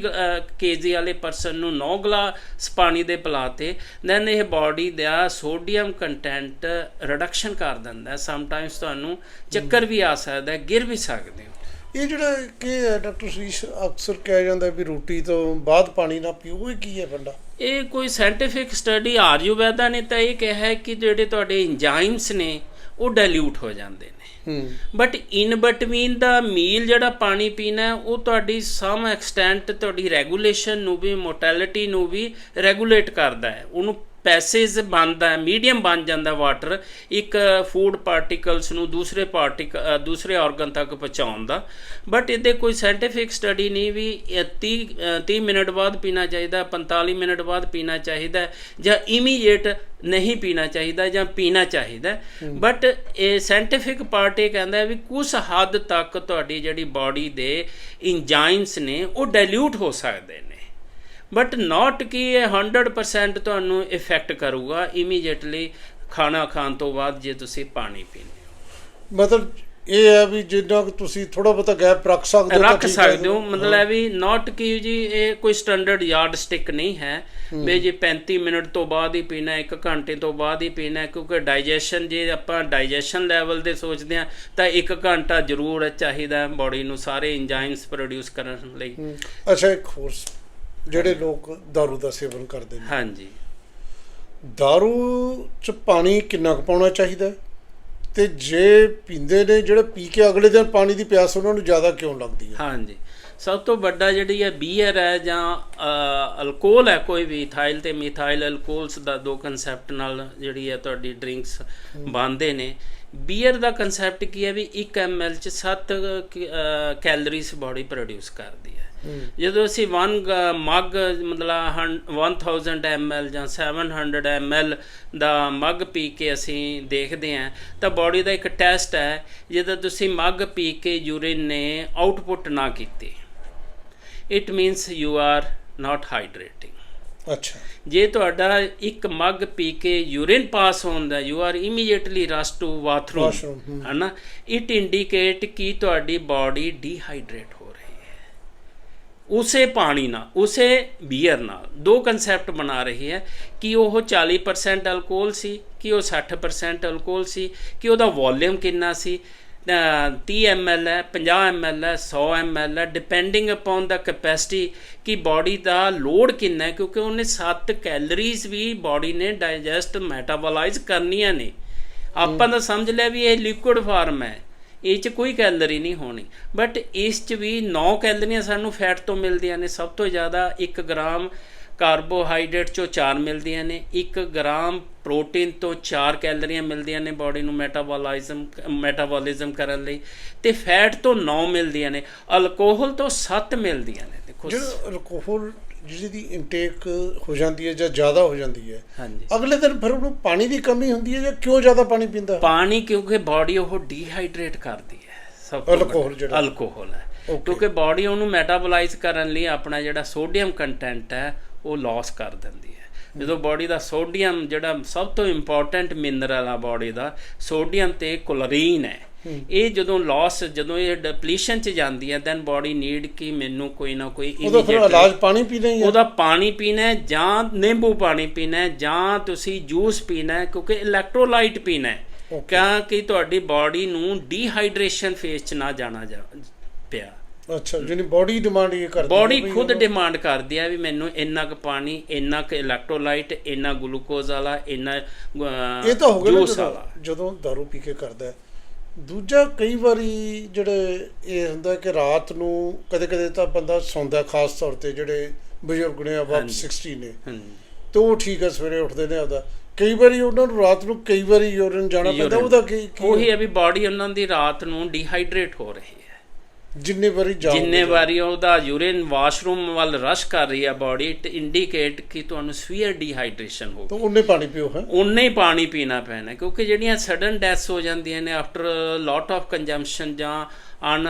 ਕੇਜੀ ਵਾਲੇ ਪਰਸਨ ਨੂੰ 9 ਗਲਾਸ ਪਾਣੀ ਦੇ ਪਿਲਾਤੇ ਦੈਨ ਇਹ ਬਾਡੀ ਦਾ ਸੋਡੀਅਮ ਕੰਟੈਂਟ ਰਿਡਕਸ਼ਨ ਕਰ ਦਿੰਦਾ। ਸਮ ਟਾਈਮਸ ਤੁਹਾਨੂੰ ਚੱਕਰ ਵੀ ਆ ਸਕਦਾ ਗਿਰ ਵੀ ਸਕਦੇ ਹੋ। ਇਹ ਜਿਹੜਾ ਕਿ ਡਾਕਟਰ ਸ਼ੀਸ਼ ਅਕਸਰ ਕਿਹਾ ਜਾਂਦਾ ਵੀ ਰੋਟੀ ਤੋਂ ਬਾਅਦ ਪਾਣੀ ਨਾ ਪੀਓ ਇਹ ਕੀ ਹੈ ਬੰਦਾ? ਇਹ ਕੋਈ ਸਾਇੰਟੀਫਿਕ ਸਟੱਡੀ ਆਯੁਰਵੈਦਾ ਨੇ ਤਾਂ ਇਹ ਕਿਹਾ ਹੈ ਕਿ ਜਿਹੜੇ ਤੁਹਾਡੇ ਇੰਜ਼ਾਈਮਸ ਨੇ ਉਹ ਡਾਇਲੂਟ ਹੋ ਜਾਂਦੇ ਨੇ। ਬਟ ਇਨ ਬਿਟਵੀਨ ਦਾ ਮੀਲ ਜਿਹੜਾ ਪਾਣੀ ਪੀਣਾ ਉਹ ਤੁਹਾਡੀ ਸਮ ਐਕਸਟੈਂਟ ਤੁਹਾਡੀ ਰੈਗੂਲੇਸ਼ਨ ਨੂੰ ਵੀ ਮੋਟੈਲਿਟੀ ਨੂੰ ਵੀ ਰੈਗੂਲੇਟ ਕਰਦਾ ਹੈ। ਉਹਨੂੰ ਪੈਸੇਜ ਬਣਦਾ ਮੀਡੀਅਮ ਬਣ ਜਾਂਦਾ ਵਾਟਰ ਇੱਕ ਫੂਡ ਪਾਰਟੀਕਲਸ ਨੂੰ ਦੂਸਰੇ ਪਾਰਟੀਕ ਦੂਸਰੇ ਆਰਗਨ ਤੱਕ ਪਹੁੰਚਾਉਣ ਦਾ। ਬਟ ਇਹਦੇ ਕੋਈ ਸਾਇੰਟੀਫਿਕ ਸਟੱਡੀ ਨਹੀਂ ਵੀ ਇਹ 30 ਅ, 30 ਮਿੰਟ ਬਾਅਦ ਪੀਣਾ ਚਾਹੀਦਾ 45 ਮਿੰਟ ਬਾਅਦ ਪੀਣਾ ਚਾਹੀਦਾ ਜਾਂ ਇਮੀਡੀਏਟ ਨਹੀਂ ਪੀਣਾ ਚਾਹੀਦਾ ਜਾਂ ਪੀਣਾ ਚਾਹੀਦਾ ਬਟ ਇਹ ਸਾਇੰਟੀਫਿਕ ਪਾਰਟ ਇਹ ਕਹਿੰਦਾ ਵੀ ਕੁਝ ਹੱਦ ਤੱਕ ਤੁਹਾਡੀ ਜਿਹੜੀ ਬਾਡੀ ਦੇ ਇੰਜ਼ਾਈਮਸ ਨੇ ਉਹ ਡਾਇਲੂਟ ਹੋ ਸਕਦੇ ਨੇ। ਬਟ ਨਾਟ ਕਿ ਇਹ 100% ਤੁਹਾਨੂੰ ਇਫੈਕਟ ਕਰੂਗਾ ਇਮੀਡੀਏਟਲੀ ਖਾਣਾ ਖਾਣ ਤੋਂ ਬਾਅਦ ਜੇ ਤੁਸੀਂ ਪਾਣੀ ਪੀਂਦੇ ਹੋ। ਮਤਲਬ ਇਹ ਹੈ ਵੀ ਜਿੰਨਾ ਕੁ ਤੁਸੀਂ ਥੋੜਾ ਬਹੁਤਾ ਗੈਪ ਰੱਖ ਸਕਦੇ ਹੋ ਰੱਖ। ਸਕਦੇ ਹੋ। ਮਤਲਬ ਹੈ। ਵੀ ਨਾਟ ਕਿ ਜੀ ਇਹ ਕੋਈ ਸਟੈਂਡਰਡ ਯਾਰਡ ਸਟਿਕ ਨਹੀਂ ਹੈ। ਵੀ ਜੇ 35 ਮਿੰਟ ਤੋਂ ਬਾਅਦ ਹੀ ਪੀਣਾ 1 ਘੰਟੇ ਤੋਂ ਬਾਅਦ ਹੀ ਪੀਣਾ ਕਿਉਂਕਿ ਡਾਈਜੈਸ਼ਨ ਜੇ ਆਪਾਂ ਡਾਈਜੈਸ਼ਨ ਲੈਵਲ ਦੇ ਸੋਚਦੇ ਹਾਂ ਤਾਂ 1 ਘੰਟਾ ਜ਼ਰੂਰ ਚਾਹੀਦਾ ਬਾਡੀ ਨੂੰ ਸਾਰੇ ਇੰਜ਼ਾਈਮਸ ਪ੍ਰੋਡਿਊਸ ਕਰਨ ਲਈ। ਅੱਛਾ ਇੱਕ ਹੋਰ ਜਿਹੜੇ ਲੋਕ दारू ਦਾ ਸੇਵਨ ਕਰਦੇ ਨੇ ਹਾਂਜੀ दारू ਚ ਪਾਣੀ ਕਿੰਨਾ ਕੁ ਪਾਉਣਾ ਚਾਹੀਦਾ ਹੈ? ਤੇ ਜੇ ਪੀਂਦੇ ਨੇ ਜਿਹੜੇ ਪੀ ਕੇ ਅਗਲੇ ਦਿਨ ਪਾਣੀ ਦੀ ਪਿਆਸ ਉਹਨਾਂ ਨੂੰ ਜ਼ਿਆਦਾ ਕਿਉਂ ਲੱਗਦੀ ਹੈ ਹਾਂਜੀ ਸਭ ਤੋਂ ਵੱਡਾ ਜਿਹੜੀ ਹੈ ਬੀਅਰ ਹੈ ਜਾਂ ਅਲਕੋਹਲ ਹੈ ਕੋਈ ਵੀ ਇਥਾਈਲ ਤੇ ਮਿਥਾਈਲ ਅਲਕੋਹਲਸ ਦਾ ਦੋ ਕਨਸੈਪਟ ਨਾਲ ਜਿਹੜੀ ਹੈ ਤੁਹਾਡੀ ਡਰਿੰਕਸ ਬਣਦੇ ਨੇ ਬੀਅਰ ਦਾ ਕਨਸੈਪਟ ਕੀ ਹੈ ਵੀ 1 ml ਚ 7 ਕੈਲਰੀਜ਼ ਬਾਡੀ ਪ੍ਰੋਡਿਊਸ ਕਰਦੀ ਹੈ ਜਦੋਂ ਅਸੀਂ 1 ਮੱਗ ਮਤਲਬ ਹੰ- 1000 ml ਜਾਂ 700 ml ਦਾ ਮੱਗ ਪੀ ਕੇ ਅਸੀਂ ਦੇਖਦੇ ਹਾਂ ਤਾਂ ਬਾਡੀ ਦਾ ਇੱਕ ਟੈਸਟ ਹੈ ਜਦੋਂ ਤੁਸੀਂ ਮੱਗ ਪੀ ਕੇ ਯੂਰਿਨ ਨੇ ਆਊਟਪੁੱਟ ਨਾ ਕੀਤੀ। It means you are not hydrating ਅੱਛਾ। ਜੇ ਤੁਹਾਡਾ ਇੱਕ ਮੱਗ ਪੀ ਕੇ ਯੂਰਿਨ ਪਾਸ ਹੁੰਦਾ you are immediately rush to bathroom. ਹਨਾ? ਇਟ ਇੰਡੀਕੇਟ ਕਿ ਤੁਹਾਡੀ ਬਾਡੀ ਡੀਹਾਈਡਰੇਟ ਉਸੇ ਪਾਣੀ ਨਾਲ, ਉਸੇ ਬੀਅਰ ਨਾਲ, ਦੋ ਕਨਸੈਪਟ ਬਣਾ ਰਹੀ ਹੈ ਕਿ ਉਹ 40% ਅਲਕੋਹਲ ਸੀ, ਕਿ ਉਹ 60% ਅਲਕੋਹਲ ਸੀ, ਕਿ ਉਹਦਾ ਵੋਲਿਊਮ ਕਿੰਨਾ ਸੀ, ਅਹ 30 ml ਹੈ 50 ml ਹੈ 100 ml ਹੈ ਡਿਪੈਂਡਿੰਗ ਅਪਨ ਦਾ ਕੈਪੈਸਿਟੀ ਕਿ ਬਾਡੀ ਦਾ ਲੋਡ ਕਿੰਨਾ ਹੈ, ਕਿਉਂਕਿ ਉਹਨੇ 7 ਕੈਲਰੀਜ਼ ਵੀ ਬਾਡੀ ਨੇ ਡਾਈਜੈਸਟ ਮੈਟਾਬੋਲਾਈਜ਼ ਕਰਨੀਆਂ ਨੇ। ਆਪਾਂ ਤਾਂ ਸਮਝ ਲਿਆ ਵੀ ਇਹ ਲਿਕੁਇਡ ਫਾਰਮ ਹੈ। ਇਹ ਚ ਕੋਈ ਕੈਲਰੀ ਨਹੀਂ ਹੋਣੀ। ਬਟ ਇਸ ਚ ਵੀ 9 ਕੈਲਰੀਆਂ ਸਾਨੂੰ ਫੈਟ ਤੋਂ ਮਿਲਦੀਆਂ ਨੇ। ਸਭ ਤੋਂ ਜ਼ਿਆਦਾ 1 ਗ੍ਰਾਮ ਕਾਰਬੋਹਾਈਡਰੇਟ ਚੋਂ 4 ਮਿਲਦੀਆਂ ਨੇ। 1 ਗ੍ਰਾਮ ਪ੍ਰੋਟੀਨ ਤੋਂ 4 ਕੈਲਰੀਆਂ ਮਿਲਦੀਆਂ ਨੇ ਬਾਡੀ ਨੂੰ ਮੈਟਾਬੋਲਾਈਜ਼ਮ ਮੈਟਾਬੋਲਿਜ਼ਮ ਕਰਨ ਲਈ। ਤੇ ਫੈਟ ਤੋਂ 9 ਮਿਲਦੀਆਂ ਨੇ। ਅਲਕੋਹਲ ਤੋਂ 7 ਮਿਲਦੀਆਂ ਨੇ। ਦੇਖੋ ਜਿਹੜਾ ਅਲਕੋਹਲ ਜਿਹਦੀ ਇਨਟੇਕ ਹੋ ਜਾਂਦੀ ਹੈ ਜਾਂ ਜ਼ਿਆਦਾ ਹੋ ਜਾਂਦੀ ਹੈ ਹਾਂਜੀ ਅਗਲੇ ਦਿਨ ਫਿਰ ਉਹਨੂੰ ਪਾਣੀ ਦੀ ਕਮੀ ਹੁੰਦੀ ਹੈ ਜਾਂ ਕਿਉਂ ਜ਼ਿਆਦਾ ਪਾਣੀ ਪੀਂਦਾ ਪਾਣੀ ਕਿਉਂਕਿ ਬਾਡੀ ਉਹ ਡੀਹਾਈਡਰੇਟ ਕਰਦੀ ਹੈ ਸਭ ਤੋਂ ਅਲਕੋਹਲ ਜਿਹੜਾ। ਅਲਕੋਹਲ ਹੈ. ਕਿਉਂਕਿ ਬਾਡੀ ਉਹਨੂੰ ਮੈਟਾਬੋਲਾਈਜ਼ ਕਰਨ ਲਈ ਆਪਣਾ ਜਿਹੜਾ ਸੋਡੀਅਮ ਕੰਟੈਂਟ ਹੈ ਉਹ ਲਾਸ ਕਰ ਦਿੰਦੀ ਹੈ। ਜਦੋਂ ਬਾਡੀ ਦਾ ਸੋਡੀਅਮ ਜਿਹੜਾ ਸਭ ਤੋਂ ਇੰਪੋਰਟੈਂਟ ਮਿਨਰਲ ਆ ਬਾਡੀ ਦਾ ਸੋਡੀਅਮ ਤੇ ਕਲੋਰੀਨ ਹੈ। ਇਹ ਜਦੋਂ ਲਾਸ ਜਦੋਂ ਇਹ ਡਿਪਲੀਸ਼ਨ ਚ ਜਾਂਦੀ ਹੈ ਦੈਨ ਬਾਡੀ ਨੀਡ ਕਿ ਮੈਨੂੰ ਕੋਈ ਨਾ ਕੋਈ ਉਹਦਾ ਫਿਰ immediate- ਇਲਾਜ ਪਾਣੀ ਪੀਣਾ ਹੀ ਹੈ। ਉਹਦਾ ਪਾਣੀ ਪੀਣਾ ਹੈ ਜਾਂ ਨਿੰਬੂ ਪਾਣੀ ਪੀਣਾ ਹੈ ਜਾਂ ਤੁਸੀਂ ਜੂਸ ਪੀਣਾ ਹੈ ਕਿਉਂਕਿ ਇਲੈਕਟ੍ਰੋਲਾਈਟ ਪੀਣਾ ਹੈ। Okay. ਕਿਆ ਕਿ ਤੁਹਾਡੀ ਬਾਡੀ ਨੂੰ ਡੀਹਾਈਡਰੇਸ਼ਨ ਫੇਸ ਚ ਨਾ ਜਾਣਾ ਜਾ ਪਿਆ। ਅੱਛਾ ਜਿਹਨੀ ਬਾਡੀ ਡਿਮਾਂਡ ਇਹ ਕਰਦੀ ਬਾਡੀ ਖੁਦ ਡਿਮਾਂਡ ਕਰਦੀ ਹੈ ਵੀ ਮੈਨੂੰ ਇੰਨਾ ਕੁ ਪਾਣੀ ਇੰਨਾ ਕੁ ਇਲੈਕਟ੍ਰੋਲਾਈਟ ਇੰਨਾ ਗਲੂਕੋਜ਼ ਵਾਲਾ ਇੰਨਾ ਇਹ ਤਾਂ ਹੋ ਗਿਆ ਜਦੋਂ- दारू ਪੀ ਕੇ ਕਰਦਾ ਹੈ। ਦੂਜਾ ਕਈ ਵਾਰੀ ਜਿਹੜੇ ਇਹ ਹੁੰਦਾ ਕਿ ਰਾਤ ਨੂੰ ਕਦੇ ਕਦੇ ਤਾਂ ਬੰਦਾ ਸੌਂਦਾ ਖਾਸ ਤੌਰ ਤੇ ਜਿਹੜੇ ਬਜ਼ੁਰਗ ਨੇ ਹਾਂਜੀ। 60 ਨੇ। ਤੇ ਉਹ ਠੀਕ ਹੈ ਸਵੇਰੇ ਉੱਠਦੇ ਨੇ ਆਪਦਾ। ਕਈ ਵਾਰੀ ਉਹਨਾਂ ਨੂੰ ਰਾਤ ਨੂੰ ਕਈ ਵਾਰੀ ਯੂਰਿਨ ਜਾਣਾ ਪੈਂਦਾ। ਉਹਦਾ ਕੀ ਕੀ ਉਹੀ ਹੈ? ਵੀ ਬਾਡੀ ਉਹਨਾਂ ਦੀ ਰਾਤ ਨੂੰ ਡੀਹਾਈਡਰੇਟ ਹੋ ਰਹੀ ਹੈ। ਜਿੰਨੇ ਵਾਰੀ ਜਾਓ ਜਿੰਨੇ ਵਾਰੀ ਉਹਦਾ ਯੂਰਿਨ ਵਾਸ਼ਰੂਮ ਵੱਲ ਰਸ਼ ਕਰ ਰਹੀ ਹੈ ਬਾਡੀ ਇਟ ਇੰਡੀਕੇਟ ਕਿ ਤੁਹਾਨੂੰ ਸਵੀਅਰ ਡੀਹਾਈਡਰੇਸ਼ਨ ਹੋ ਤਾਂ ਉਹਨੇ ਪਾਣੀ ਪੀਓ ਹੈ? ਹੀ ਪਾਣੀ ਪੀਣਾ ਪੈਣਾ ਕਿਉਂਕਿ ਜਿਹੜੀਆਂ ਸਡਨ ਡੈਥਸ ਹੋ ਜਾਂਦੀਆਂ ਨੇ ਆਫਟਰ ਲੋਟ ਆਫ ਕੰਜੰਪਸ਼ਨ ਜਾਂ ਅਨ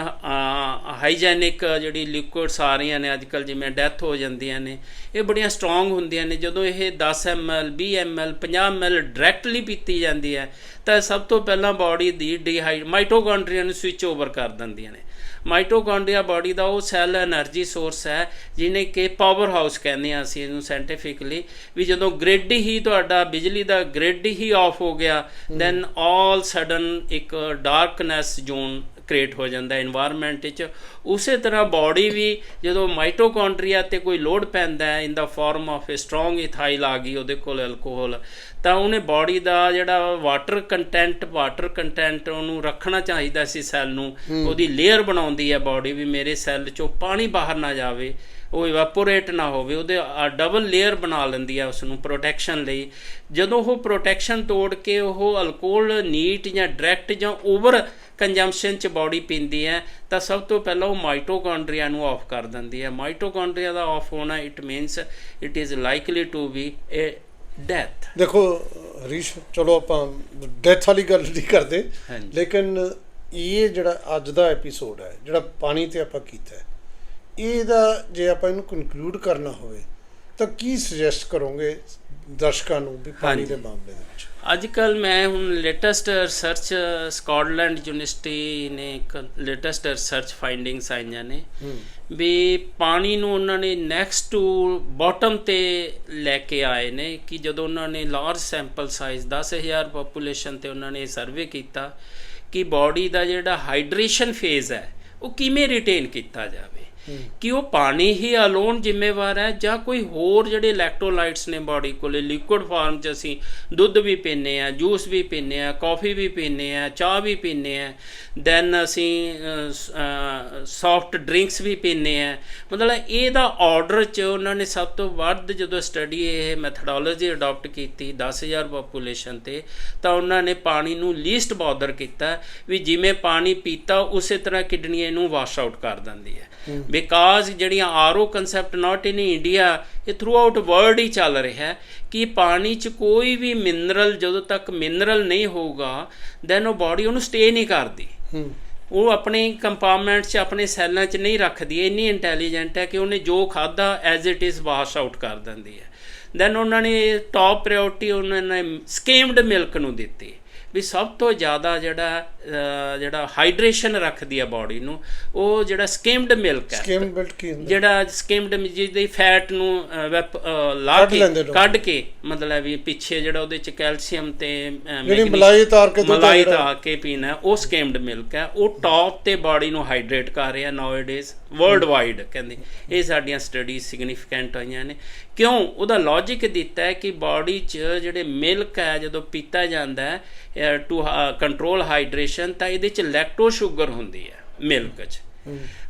ਹਾਈਜੈਨਿਕ ਜਿਹੜੀ ਲਿਕੁਇਡਸ ਆ ਰਹੀਆਂ ਨੇ ਅੱਜਕੱਲ ਜਿਵੇਂ ਡੈਥ ਹੋ ਜਾਂਦੀਆਂ ਨੇ ਇਹ ਬੜੀਆਂ ਸਟਰੋਂਗ ਹੁੰਦੀਆਂ ਨੇ। ਜਦੋਂ ਇਹ 10 ml 20 ml 50 ml ਡਾਇਰੈਕਟਲੀ ਪੀਤੀ ਜਾਂਦੀ ਹੈ ਤਾਂ ਸਭ ਤੋਂ ਪਹਿਲਾਂ ਬਾਡੀ ਦੀ ਡੀਹਾਈਡ ਮਾਈਟੋਕੌਂਡਰੀਆ ਨੂੰ ਸਵਿਚ ਓਵਰ ਕਰ ਦਿੰਦੀਆਂ ਨੇ। ਮਾਈਟੋਕੌਂਡਰੀਆ ਬਾਡੀ ਦਾ ਉਹ ਸੈੱਲ એનર્ਜੀ ਸੋਰਸ ਹੈ ਜਿਹਨੇ ਕਿ ਪਾਵਰ ਹਾਊਸ ਕਹਿੰਦੇ ਆ ਅਸੀਂ ਇਹਨੂੰ ਸਾਇੰਟਿਫਿਕਲੀ ਵੀ ਜਦੋਂ ਗ੍ਰਿਡ ਹੀ ਤੁਹਾਡਾ ਬਿਜਲੀ ਦਾ ਗ੍ਰਿਡ ਹੀ ਆਫ ਹੋ ਗਿਆ ਦੈਨ ਆਲ ਸਡਨ ਇੱਕ ਡਾਰਕਨੈਸ ਜ਼ੋਨ ਕ੍ਰੀਏਟ ਹੋ ਜਾਂਦਾ এনवायरमेंट ਵਿੱਚ। ਉਸੇ ਤਰ੍ਹਾਂ ਬਾਡੀ ਵੀ ਜਦੋਂ ਮਾਈਟੋਕੌਂਡਰੀਆ ਤੇ ਕੋਈ ਲੋਡ ਪੈਂਦਾ ਹੈ in the form of a strong ethyl ਆ ਗਈ ਉਹਦੇ ਕੋਲ ਐਲਕੋਹਲ ਤਾਂ ਉਹਨੇ ਬਾਡੀ ਦਾ ਜਿਹੜਾ ਵਾਟਰ ਕੰਟੈਂਟ ਵਾਟਰ ਕੰਟੈਂਟ ਉਹਨੂੰ ਰੱਖਣਾ ਚਾਹੀਦਾ ਸੀ ਸੈੱਲ ਨੂੰ। ਉਹਦੀ ਲੇਅਰ ਬਣਾਉਂਦੀ ਹੈ ਬਾਡੀ ਵੀ ਮੇਰੇ ਸੈੱਲ ਚੋਂ ਪਾਣੀ ਬਾਹਰ ਨਾ ਜਾਵੇ ਉਹ ਇਵੈਪੋਰੇਟ ਨਾ ਹੋਵੇ ਉਹਦੇ ਆ ਡਬਲ ਲੇਅਰ ਬਣਾ ਲੈਂਦੀ ਹੈ ਉਸ ਨੂੰ ਪ੍ਰੋਟੈਕਸ਼ਨ ਲਈ। ਜਦੋਂ ਉਹ ਪ੍ਰੋਟੈਕਸ਼ਨ ਤੋੜ ਕੇ ਉਹ ਅਲਕੋਹਲ ਨੀਟ ਜਾਂ ਡਾਇਰੈਕਟ ਜਾਂ ਓਵਰ ਕੰਜੰਪਸ਼ਨ ਚ ਬਾਡੀ ਪੀਂਦੀ ਹੈ ਤਾਂ ਸਭ ਤੋਂ ਪਹਿਲਾਂ ਉਹ ਮਾਈਟੋਕੌਂਡਰੀਆ ਨੂੰ ਆਫ ਕਰ ਦਿੰਦੀ ਹੈ ਮਾਈਟੋਕੌਂਡਰੀਆ ਦਾ ਆਫ ਹੋਣਾ it means it is likely to be a death ਦੇਖੋ ਹਰੀਸ਼ ਚਲੋ ਆਪਾਂ ਡੈਥ ਵਾਲੀ ਗੱਲ ਨਹੀਂ ਕਰਦੇ। ਲੇਕਿਨ ਇਹ ਜਿਹੜਾ ਅੱਜ ਦਾ ਐਪੀਸੋਡ ਹੈ ਜਿਹੜਾ ਪਾਣੀ ਤੇ ਆਪਾਂ ਕੀਤਾ ਹੈ ਇਹਦਾ ਜੇ ਆਪਾਂ ਇਹਨੂੰ ਕਨਕਲੂਡ ਕਰਨਾ ਹੋਵੇ ਤਾਂ ਕੀ ਸੁਜੈਸਟ ਕਰੋਗੇ ਦਰਸ਼ਕਾਂ ਨੂੰ ਵੀ ਪਾਣੀ ਦੇ। ਮਾਮਲੇ ਦੇ ਵਿੱਚ ਅੱਜ ਕੱਲ ਮੈਂ ਹੁਣ ਲੇਟੈਸਟ ਰਿਸਰਚ ਸਕਾਟਲੈਂਡ ਯੂਨੀਵਰਸਿਟੀ ਨੇ ਇੱਕ ਲੇਟੈਸਟ ਰਿਸਰਚ ਫਾਈਂਡਿੰਗਸ ਆਈਆਂ ਨੇ। ਵੀ ਪਾਣੀ ਨੂੰ ਉਹਨਾਂ ਨੇ ਨੈਕਸਟ ਟੂ ਬਾਟਮ ਤੇ ਲੈ ਕੇ ਆਏ ਨੇ ਕਿ ਜਦੋਂ ਉਹਨਾਂ ਨੇ ਲਾਰਜ ਸੈਂਪਲ ਸਾਈਜ਼ 10000 ਪੋਪੂਲੇਸ਼ਨ ਤੇ ਉਹਨਾਂ ਨੇ ਸਰਵੇ ਕੀਤਾ ਕਿ ਬਾਡੀ ਦਾ ਜਿਹੜਾ ਹਾਈਡਰੇਸ਼ਨ ਫੇਜ਼ ਹੈ ਉਹ ਕਿਵੇਂ ਰਿਟੇਨ ਕੀਤਾ ਜਾਵੇ। ਕਿ ਉਹ ਪਾਣੀ ਹੀ ਅਲੋਨ ਜ਼ਿੰਮੇਵਾਰ ਹੈ ਜਾਂ ਕੋਈ ਹੋਰ ਜਿਹੜੇ ਇਲੈਕਟ੍ਰੋਲਾਈਟਸ ਨੇ ਬਾਡੀ ਕੋਲੇ ਲਿਕੁਇਡ ਫਾਰਮ 'ਚ ਅਸੀਂ ਦੁੱਧ ਵੀ ਪੀਂਦੇ ਆ ਜੂਸ ਵੀ ਪੀਂਦੇ ਆ ਕਾਫੀ ਵੀ ਪੀਂਦੇ ਆ ਚਾਹ ਵੀ ਪੀਂਦੇ ਆ ਦੈਨ ਅਸੀਂ ਸੌਫਟ ਡਰਿੰਕਸ ਵੀ ਪੀਂਦੇ ਆ ਮਤਲਬ ਇਹਦਾ ਆਰਡਰ 'ਚ ਉਹਨਾਂ ਨੇ ਸਭ ਤੋਂ ਵੱਧ ਜਦੋਂ ਸਟੱਡੀ ਇਹ ਮੈਥਡੋਲੋਜੀ ਅਡਾਪਟ ਕੀਤੀ 10000 ਪੋਪੂਲੇਸ਼ਨ ਤੇ, ਤਾਂ ਉਹਨਾਂ ਨੇ ਪਾਣੀ ਨੂੰ ਲੀਸਟ ਬਾਦਰ ਕੀਤਾ ਵੀ ਜਿਵੇਂ ਪਾਣੀ ਪੀਤਾ ਉਸੇ ਤਰ੍ਹਾਂ ਕਿਡਨੀ ਇਹਨੂੰ ਵਾਸ਼ ਆਊਟ ਕਰ ਦਿੰਦੀ ਹੈ। ਬਿਕਾਜ਼ ਜਿਹੜੀਆਂ RO concept not in India ਇਹ ਥਰੂ ਆਊਟ ਵਰਲਡ ਹੀ ਚੱਲ ਰਿਹਾ ਹੈ ਕਿ ਪਾਣੀ 'ਚ ਕੋਈ ਵੀ ਮਿਨਰਲ ਜਦੋਂ ਤੱਕ ਮਿਨਰਲ ਨਹੀਂ ਹੋਊਗਾ ਦੈਨ ਉਹ ਬਾਡੀ ਉਹਨੂੰ ਸਟੇ ਨਹੀਂ ਕਰਦੀ। ਉਹ ਆਪਣੇ ਕੰਪਾਰਟਮੈਂਟ 'ਚ ਆਪਣੇ ਸੈੱਲਾਂ 'ਚ ਨਹੀਂ ਰੱਖਦੀ। ਇੰਨੀ ਇੰਟੈਲੀਜੈਂਟ ਹੈ ਕਿ ਉਹਨੇ ਜੋ ਖਾਦਾ as it is wash out ਕਰ ਦਿੰਦੀ ਹੈ। ਦੈਨ ਉਹਨਾਂ ਨੇ ਟਾਪ ਪ੍ਰਾਇੋਰਟੀ ਉਹਨਾਂ ਨੇ ਸਕੀਮਡ ਮਿਲਕ ਨੂੰ ਦਿੱਤੀ। ਵੀ ਸਭ ਤੋਂ ਜ਼ਿਆਦਾ ਜਿਹੜਾ ਜਿਹੜਾ ਹਾਈਡਰੇਸ਼ਨ ਰੱਖਦੀ ਹੈ ਬਾਡੀ ਨੂੰ ਉਹ ਜਿਹੜਾ ਸਕੀਮਡ ਮਿਲਕ ਹੈ। ਸਕੀਮ ਬਿਲਟ ਕੀ ਹੁੰਦਾ? ਜਿਹੜਾ ਸਕੀਮਡ ਜਿਹਦੀ ਫੈਟ ਨੂੰ ਲਾ ਕੇ। ਕੱਢ ਕੇ ਮਤਲਬ ਵੀ ਪਿੱਛੇ ਜਿਹੜਾ ਉਹਦੇ ਚ ਕੈਲਸ਼ੀਅਮ ਤੇ ਜਿਹੜੀ ਮਲਾਈ ਤਾਰ ਕੇ ਮਲਾਈ ਤਾਰ ਕੇ ਪੀਣਾ ਉਹ ਸਕੀਮਡ ਮਿਲਕ ਹੈ। ਉਹ ਟੌਪ ਤੇ ਬਾਡੀ ਨੂੰ ਹਾਈਡਰੇਟ ਕਰ ਰਿਹਾ ਨਾਊਅਡੇਜ਼ ਵਰਲਡ ਵਾਈਡ ਕਹਿੰਦੇ। ਇਹ ਸਾਡੀਆਂ ਸਟੱਡੀਜ਼ ਸਿਗਨੀਫੀਕੈਂਟ ਹੋਈਆਂ ਨੇ। ਕਿਉਂ? ਉਹਦਾ ਲੌਜੀਕ ਦਿੱਤਾ ਹੈ ਕਿ ਬਾਡੀ 'ਚ ਜਿਹੜੇ ਮਿਲਕ ਹੈ ਜਦੋਂ ਪੀਤਾ ਜਾਂਦਾ ਹੈ ਟੂ ਕੰਟਰੋਲ ਹਾਈਡਰੇਸ਼ਨ ਤਾਂ ਇਹਦੇ 'ਚ ਲੈਕਟੋ ਸ਼ੂਗਰ ਹੁੰਦੀ ਹੈ ਮਿਲਕ 'ਚ।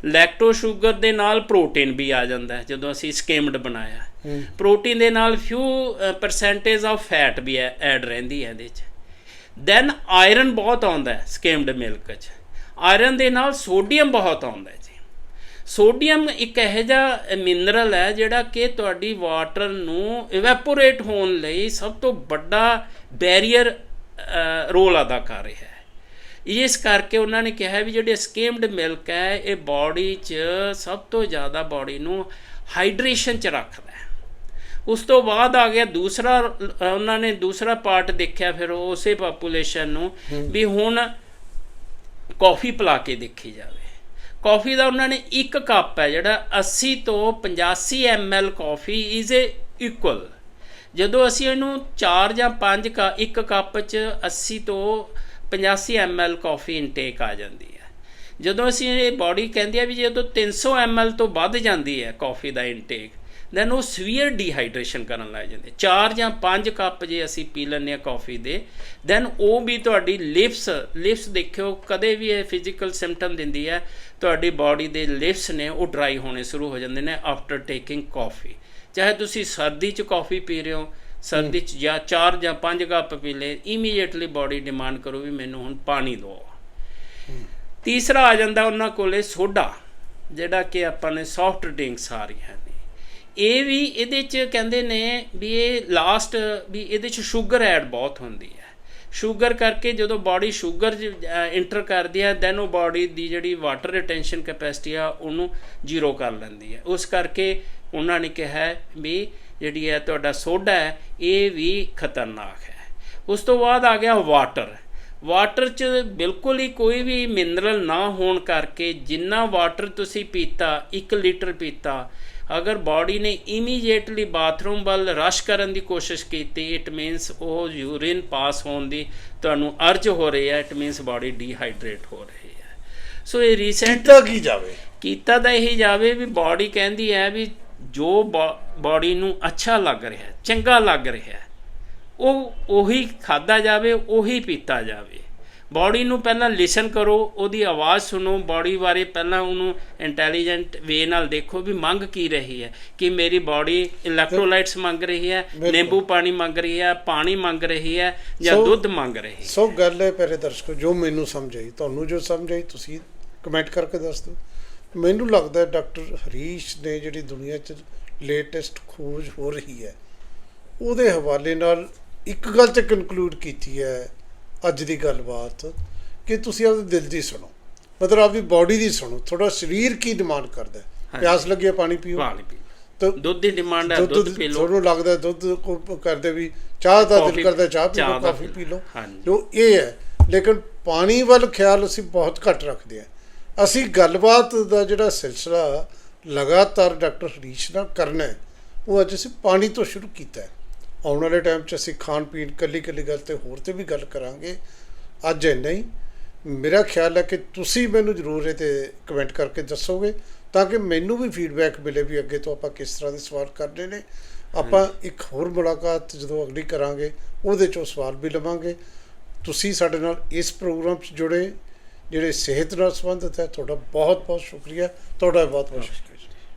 ਲੈਕਟੋ ਸ਼ੂਗਰ ਦੇ ਨਾਲ ਪ੍ਰੋਟੀਨ ਵੀ ਆ ਜਾਂਦਾ ਹੈ ਜਦੋਂ ਅਸੀਂ ਸਕੀਮਡ ਬਣਾਇਆ ਪ੍ਰੋਟੀਨ ਦੇ ਨਾਲ ਫਿਊ ਪਰਸੈਂਟੇਜ ਆਫ ਫੈਟ ਵੀ ਐਡ ਰਹਿੰਦੀ ਹੈ ਇਹਦੇ 'ਚ। ਦੈਨ ਆਇਰਨ ਬਹੁਤ ਆਉਂਦਾ ਹੈ ਸਕੀਮਡ ਮਿਲਕ 'ਚ। ਆਇਰਨ ਦੇ ਨਾਲ ਸੋਡੀਅਮ ਬਹੁਤ ਆਉਂਦਾ ਹੈ। ਸੋਡੀਅਮ ਇੱਕ ਇਹੋ ਜਿਹਾ ਮਿਨਰਲ ਹੈ ਜਿਹੜਾ ਕਿ ਤੁਹਾਡੀ ਵਾਟਰ ਨੂੰ ਇਵੈਪੋਰੇਟ ਹੋਣ ਲਈ ਸਭ ਤੋਂ ਵੱਡਾ ਬੈਰੀਅਰ ਰੋਲ ਅਦਾ ਕਰ ਰਿਹਾ ਹੈ। ਇਸ ਕਰਕੇ ਉਹਨਾਂ ਨੇ ਕਿਹਾ ਵੀ ਜਿਹੜੇ ਸਕੀਮਡ ਮਿਲਕ ਹੈ ਇਹ ਬਾਡੀ 'ਚ ਸਭ ਤੋਂ ਜ਼ਿਆਦਾ ਬਾਡੀ ਨੂੰ ਹਾਈਡਰੇਸ਼ਨ 'ਚ ਰੱਖਦਾ ਹੈ। ਉਸ ਤੋਂ ਬਾਅਦ ਆ ਗਿਆ ਦੂਸਰਾ ਉਹਨਾਂ ਨੇ ਦੂਸਰਾ ਪਾਰਟ ਦੇਖਿਆ ਫਿਰ ਉਸੇ ਪਾਪੂਲੇਸ਼ਨ ਨੂੰ ਵੀ ਹੁਣ ਕਾਫੀ ਪਿਲਾ ਕੇ ਦੇਖੀ ਜਾਵੇ। ਕਾਫੀ ਦਾ ਉਹਨਾਂ ਨੇ ਇੱਕ ਕੱਪ ਹੈ, ਜਿਹੜਾ 80 ਤੋਂ 85 ml coffee is a equal ਜਦੋਂ ਅਸੀਂ ਇਹਨੂੰ 4 ਜਾਂ 5 ਕਾ, ਇੱਕ ਕੱਪ ਚ 80 ਤੋਂ 85 ml ਕਾਫੀ ਇਨਟੇਕ ਆ ਜਾਂਦੀ ਹੈ। ਜਦੋਂ ਅਸੀਂ ਇਹ ਬਾਡੀ ਕਹਿੰਦੀ ਆ ਵੀ ਜਦੋਂ 300 ml ਤੋਂ ਵੱਧ ਜਾਂਦੀ ਹੈ ਕਾਫੀ ਦਾ ਇਨਟੇਕ ਦੈਨ ਉਹ ਸਵੀਅਰ ਡੀਹਾਈਡਰੇਸ਼ਨ ਕਰਨ ਲੱਗ ਜਾਂਦੇ 4 ਜਾਂ 5 ਕੱਪ ਜੇ ਅਸੀਂ ਪੀ ਲੈਂਦੇ ਆ ਕਾਫੀ ਦੇ ਦੈਨ ਉਹ ਵੀ ਤੁਹਾਡੀ ਲਿਪਸ ਲਿਪਸ ਦੇਖਿਓ, ਕਦੇ ਵੀ ਇਹ ਫਿਜ਼ੀਕਲ ਸਿੰਪਟਮ ਦਿੰਦੀ ਹੈ ਤੁਹਾਡੀ ਬਾਡੀ ਦੇ ਲਿਪਸ ਨੇ ਉਹ ਡਰਾਈ ਹੋਣੇ ਸ਼ੁਰੂ ਹੋ ਜਾਂਦੇ ਨੇ ਆਫਟਰ ਟੇਕਿੰਗ ਕਾਫੀ ਚਾਹੇ ਤੁਸੀਂ ਸਰਦੀ 'ਚ ਕਾਫੀ ਪੀ ਰਹੇ ਹੋ, ਸਰਦੀ 'ਚ ਜਾਂ 4 ਜਾਂ 5 ਕੱਪ ਪੀ ਲੇ ਇਮੀਡੀਏਟਲੀ ਬਾਡੀ ਡਿਮਾਂਡ ਕਰੋ ਵੀ ਮੈਨੂੰ ਹੁਣ ਪਾਣੀ ਦਿਓ। ਤੀਸਰਾ ਆ ਜਾਂਦਾ ਉਹਨਾਂ ਕੋਲੇ ਸੋਡਾ, ਜਿਹੜਾ ਕਿ ਆਪਾਂ ਨੇ ਸੌਫਟ ਡਰਿੰਕਸ ਆ ਰਹੀਆਂ ਨੇ। ਇਹ ਵੀ ਇਹਦੇ ਚ ਕਹਿੰਦੇ ਨੇ ਵੀ ਇਹ ਲਾਸਟ ਵੀ ਇਹਦੇ ਚ ਸ਼ੂਗਰ ਐਡ ਬਹੁਤ ਹੁੰਦੀ ਹੈ। ਸ਼ੂਗਰ ਕਰਕੇ ਜਦੋਂ ਬਾਡੀ ਸ਼ੂਗਰ ਇੰਟਰ ਕਰਦੀ ਹੈ ਦੈਨ ਉਹ ਬਾਡੀ ਦੀ ਜਿਹੜੀ ਵਾਟਰ ਰਿਟੈਂਸ਼ਨ ਕੈਪੈਸਿਟੀ ਆ, ਉਹਨੂੰ ਜ਼ੀਰੋ ਕਰ ਲੈਂਦੀ ਹੈ। ਉਸ ਕਰਕੇ ਉਹਨਾਂ ਨੇ ਕਿਹਾ ਵੀ ਜਿਹੜੀ ਹੈ ਤੁਹਾਡਾ ਸੋਡਾ ਹੈ, ਇਹ ਵੀ ਖਤਰਨਾਕ ਹੈ। ਉਸ ਤੋਂ ਬਾਅਦ ਆ ਗਿਆ ਵਾਟਰ ਵਾਟਰ 'ਚ ਬਿਲਕੁਲ ਹੀ ਕੋਈ ਵੀ ਮਿਨਰਲ ਨਾ ਹੋਣ ਕਰਕੇ ਜਿੰਨਾ ਵਾਟਰ ਤੁਸੀਂ ਪੀਤਾ 1 ਲੀਟਰ ਪੀਤਾ ਅਗਰ ਬਾਡੀ ਨੇ ਇਮੀਡੀਏਟਲੀ ਬਾਥਰੂਮ ਵੱਲ ਰਸ਼ ਕਰਨ ਦੀ ਕੋਸ਼ਿਸ਼ ਕੀਤੀ ਇਟ ਮੀਨਸ ਉਹ ਯੂਰਿਨ ਪਾਸ ਹੋਣ ਦੀ ਤੁਹਾਨੂੰ ਅਰਜ ਹੋ ਰਹੀ ਹੈ ਇਟ ਮੀਨਸ ਬਾਡੀ ਡੀਹਾਈਡਰੇਟ ਹੋ ਰਹੀ ਹੈ। ਸੋ ਇਹ ਰੀਸੈਂਟ ਕੀਤਾ ਕੀ ਜਾਵੇ? ਕੀਤਾ ਤਾਂ ਇਹੀ ਜਾਵੇ ਵੀ ਬਾਡੀ ਕਹਿੰਦੀ ਹੈ ਵੀ ਜੋ ਬਾਡੀ ਨੂੰ ਅੱਛਾ ਲੱਗ ਰਿਹਾ ਚੰਗਾ ਲੱਗ ਰਿਹਾ ਉਹ ਉਹੀ ਖਾਦਾ ਜਾਵੇ ਉਹੀ ਪੀਤਾ ਜਾਵੇ। ਬਾਡੀ ਨੂੰ ਪਹਿਲਾਂ ਲਿਸਨ ਕਰੋ ਉਹਦੀ ਆਵਾਜ਼ ਸੁਣੋ ਬਾਡੀ ਬਾਰੇ ਪਹਿਲਾਂ ਉਹਨੂੰ ਇੰਟੈਲੀਜੈਂਟ ਵੇ ਨਾਲ ਦੇਖੋ ਵੀ ਮੰਗ ਕੀ ਰਹੀ ਹੈ। ਕਿ ਮੇਰੀ ਬਾਡੀ ਇਲੈਕਟ੍ਰੋਲਾਈਟਸ ਮੰਗ ਰਹੀ ਹੈ। ਨਿੰਬੂ ਪਾਣੀ ਮੰਗ ਰਹੀ ਹੈ ਪਾਣੀ ਮੰਗ ਰਹੀ ਹੈ ਜਾਂ ਦੁੱਧ ਮੰਗ ਰਹੀ ਹੈ। ਸੋ ਗੱਲ ਹੈ ਪਿਆਰੇ ਦਰਸ਼ਕੋ ਜੋ ਮੈਨੂੰ ਸਮਝ ਆਈ ਤੁਹਾਨੂੰ ਜੋ ਸਮਝ ਆਈ ਤੁਸੀਂ ਕਮੈਂਟ ਕਰਕੇ ਦੱਸ ਦਿਓ। ਮੈਨੂੰ ਲੱਗਦਾ ਡਾਕਟਰ ਹਰੀਸ਼ ਨੇ ਜਿਹੜੀ ਦੁਨੀਆ 'ਚ ਲੇਟੈਸਟ ਖੋਜ ਹੋ ਰਹੀ ਹੈ ਉਹਦੇ ਹਵਾਲੇ ਨਾਲ ਇੱਕ ਗੱਲ ਤੇ ਕਨਕਲੂਡ ਕੀਤੀ ਹੈ ਅੱਜ ਦੀ ਗੱਲਬਾਤ ਕਿ ਤੁਸੀਂ ਆਪਦੇ ਦਿਲ ਦੀ ਸੁਣੋ। ਮਤਲਬ ਆਪਦੀ ਬਾਡੀ ਦੀ ਸੁਣੋ। ਥੋੜਾ ਸਰੀਰ ਕੀ ਡਿਮਾਂਡ ਕਰਦਾ। ਪਿਆਸ ਲੱਗੀ ਹੈ ਪਾਣੀ ਪੀਓ? ਪਾਣੀ ਪੀ ਤਾਂ ਦੁੱਧ ਦੀ ਡਿਮਾਂਡ ਹੈ ਦੁੱਧ ਪੀ ਲਓ। ਤੁਹਾਨੂੰ ਲੱਗਦਾ ਦੁੱਧ ਕਰਦੇ ਵੀ ਚਾਹ ਦਾ ਦਿਲ ਕਰਦਾ ਚਾਹ ਪੀ ਲਓ ਕਾਫੀ ਪੀ ਲਓ। ਜੋ ਇਹ ਹੈ ਲੇਕਿਨ ਪਾਣੀ ਵੱਲ ਖਿਆਲ ਅਸੀਂ ਬਹੁਤ ਘੱਟ ਰੱਖਦੇ ਹਾਂ। ਅਸੀਂ ਗੱਲਬਾਤ ਦਾ ਜਿਹੜਾ ਸਿਲਸਿਲਾ ਲਗਾਤਾਰ ਡਾਕਟਰ ਹਰੀਸ਼ ਨਾਲ ਕਰਨਾ ਹੈ ਉਹ ਅੱਜ ਅਸੀਂ ਪਾਣੀ ਤੋਂ ਸ਼ੁਰੂ ਕੀਤਾ ਹੈ। ਆਉਣ ਵਾਲੇ ਟਾਈਮ 'ਚ ਅਸੀਂ ਖਾਣ ਪੀਣ ਕੱਲੀ ਕੱਲੀ ਗੱਲ ਤੇ ਹੋਰ ਤੇ ਵੀ ਗੱਲ ਕਰਾਂਗੇ। ਅੱਜ ਇੰਨਾ ਹੀ। ਮੇਰਾ ਖਿਆਲ ਹੈ ਕਿ ਤੁਸੀਂ ਮੈਨੂੰ ਜ਼ਰੂਰ ਇਹ ਤੇ ਕਮੈਂਟ ਕਰਕੇ ਦੱਸੋਗੇ ਤਾਂ ਕਿ ਮੈਨੂੰ ਵੀ ਫੀਡਬੈਕ ਮਿਲੇ ਵੀ ਅੱਗੇ ਤੋਂ ਆਪਾਂ ਕਿਸ ਤਰ੍ਹਾਂ ਦੇ ਸਵਾਲ ਕਰਨੇ ਨੇ। ਆਪਾਂ ਇੱਕ ਹੋਰ ਮੁਲਾਕਾਤ ਜਦੋਂ ਅਗਲੀ ਕਰਾਂਗੇ ਉਹਦੇ ਚੋਂ ਸਵਾਲ ਵੀ ਲਵਾਂਗੇ। ਤੁਸੀਂ ਸਾਡੇ ਨਾਲ ਇਸ ਪ੍ਰੋਗਰਾਮ 'ਚ ਜੁੜੇ ਜਿਹੜੇ ਸਿਹਤ ਨਾਲ ਸੰਬੰਧਿਤ ਹੈ ਤੁਹਾਡਾ ਬਹੁਤ ਬਹੁਤ ਸ਼ੁਕਰੀਆ। ਤੁਹਾਡਾ ਬਹੁਤ ਬਹੁਤ ਸ਼ੁਕਰੀਆ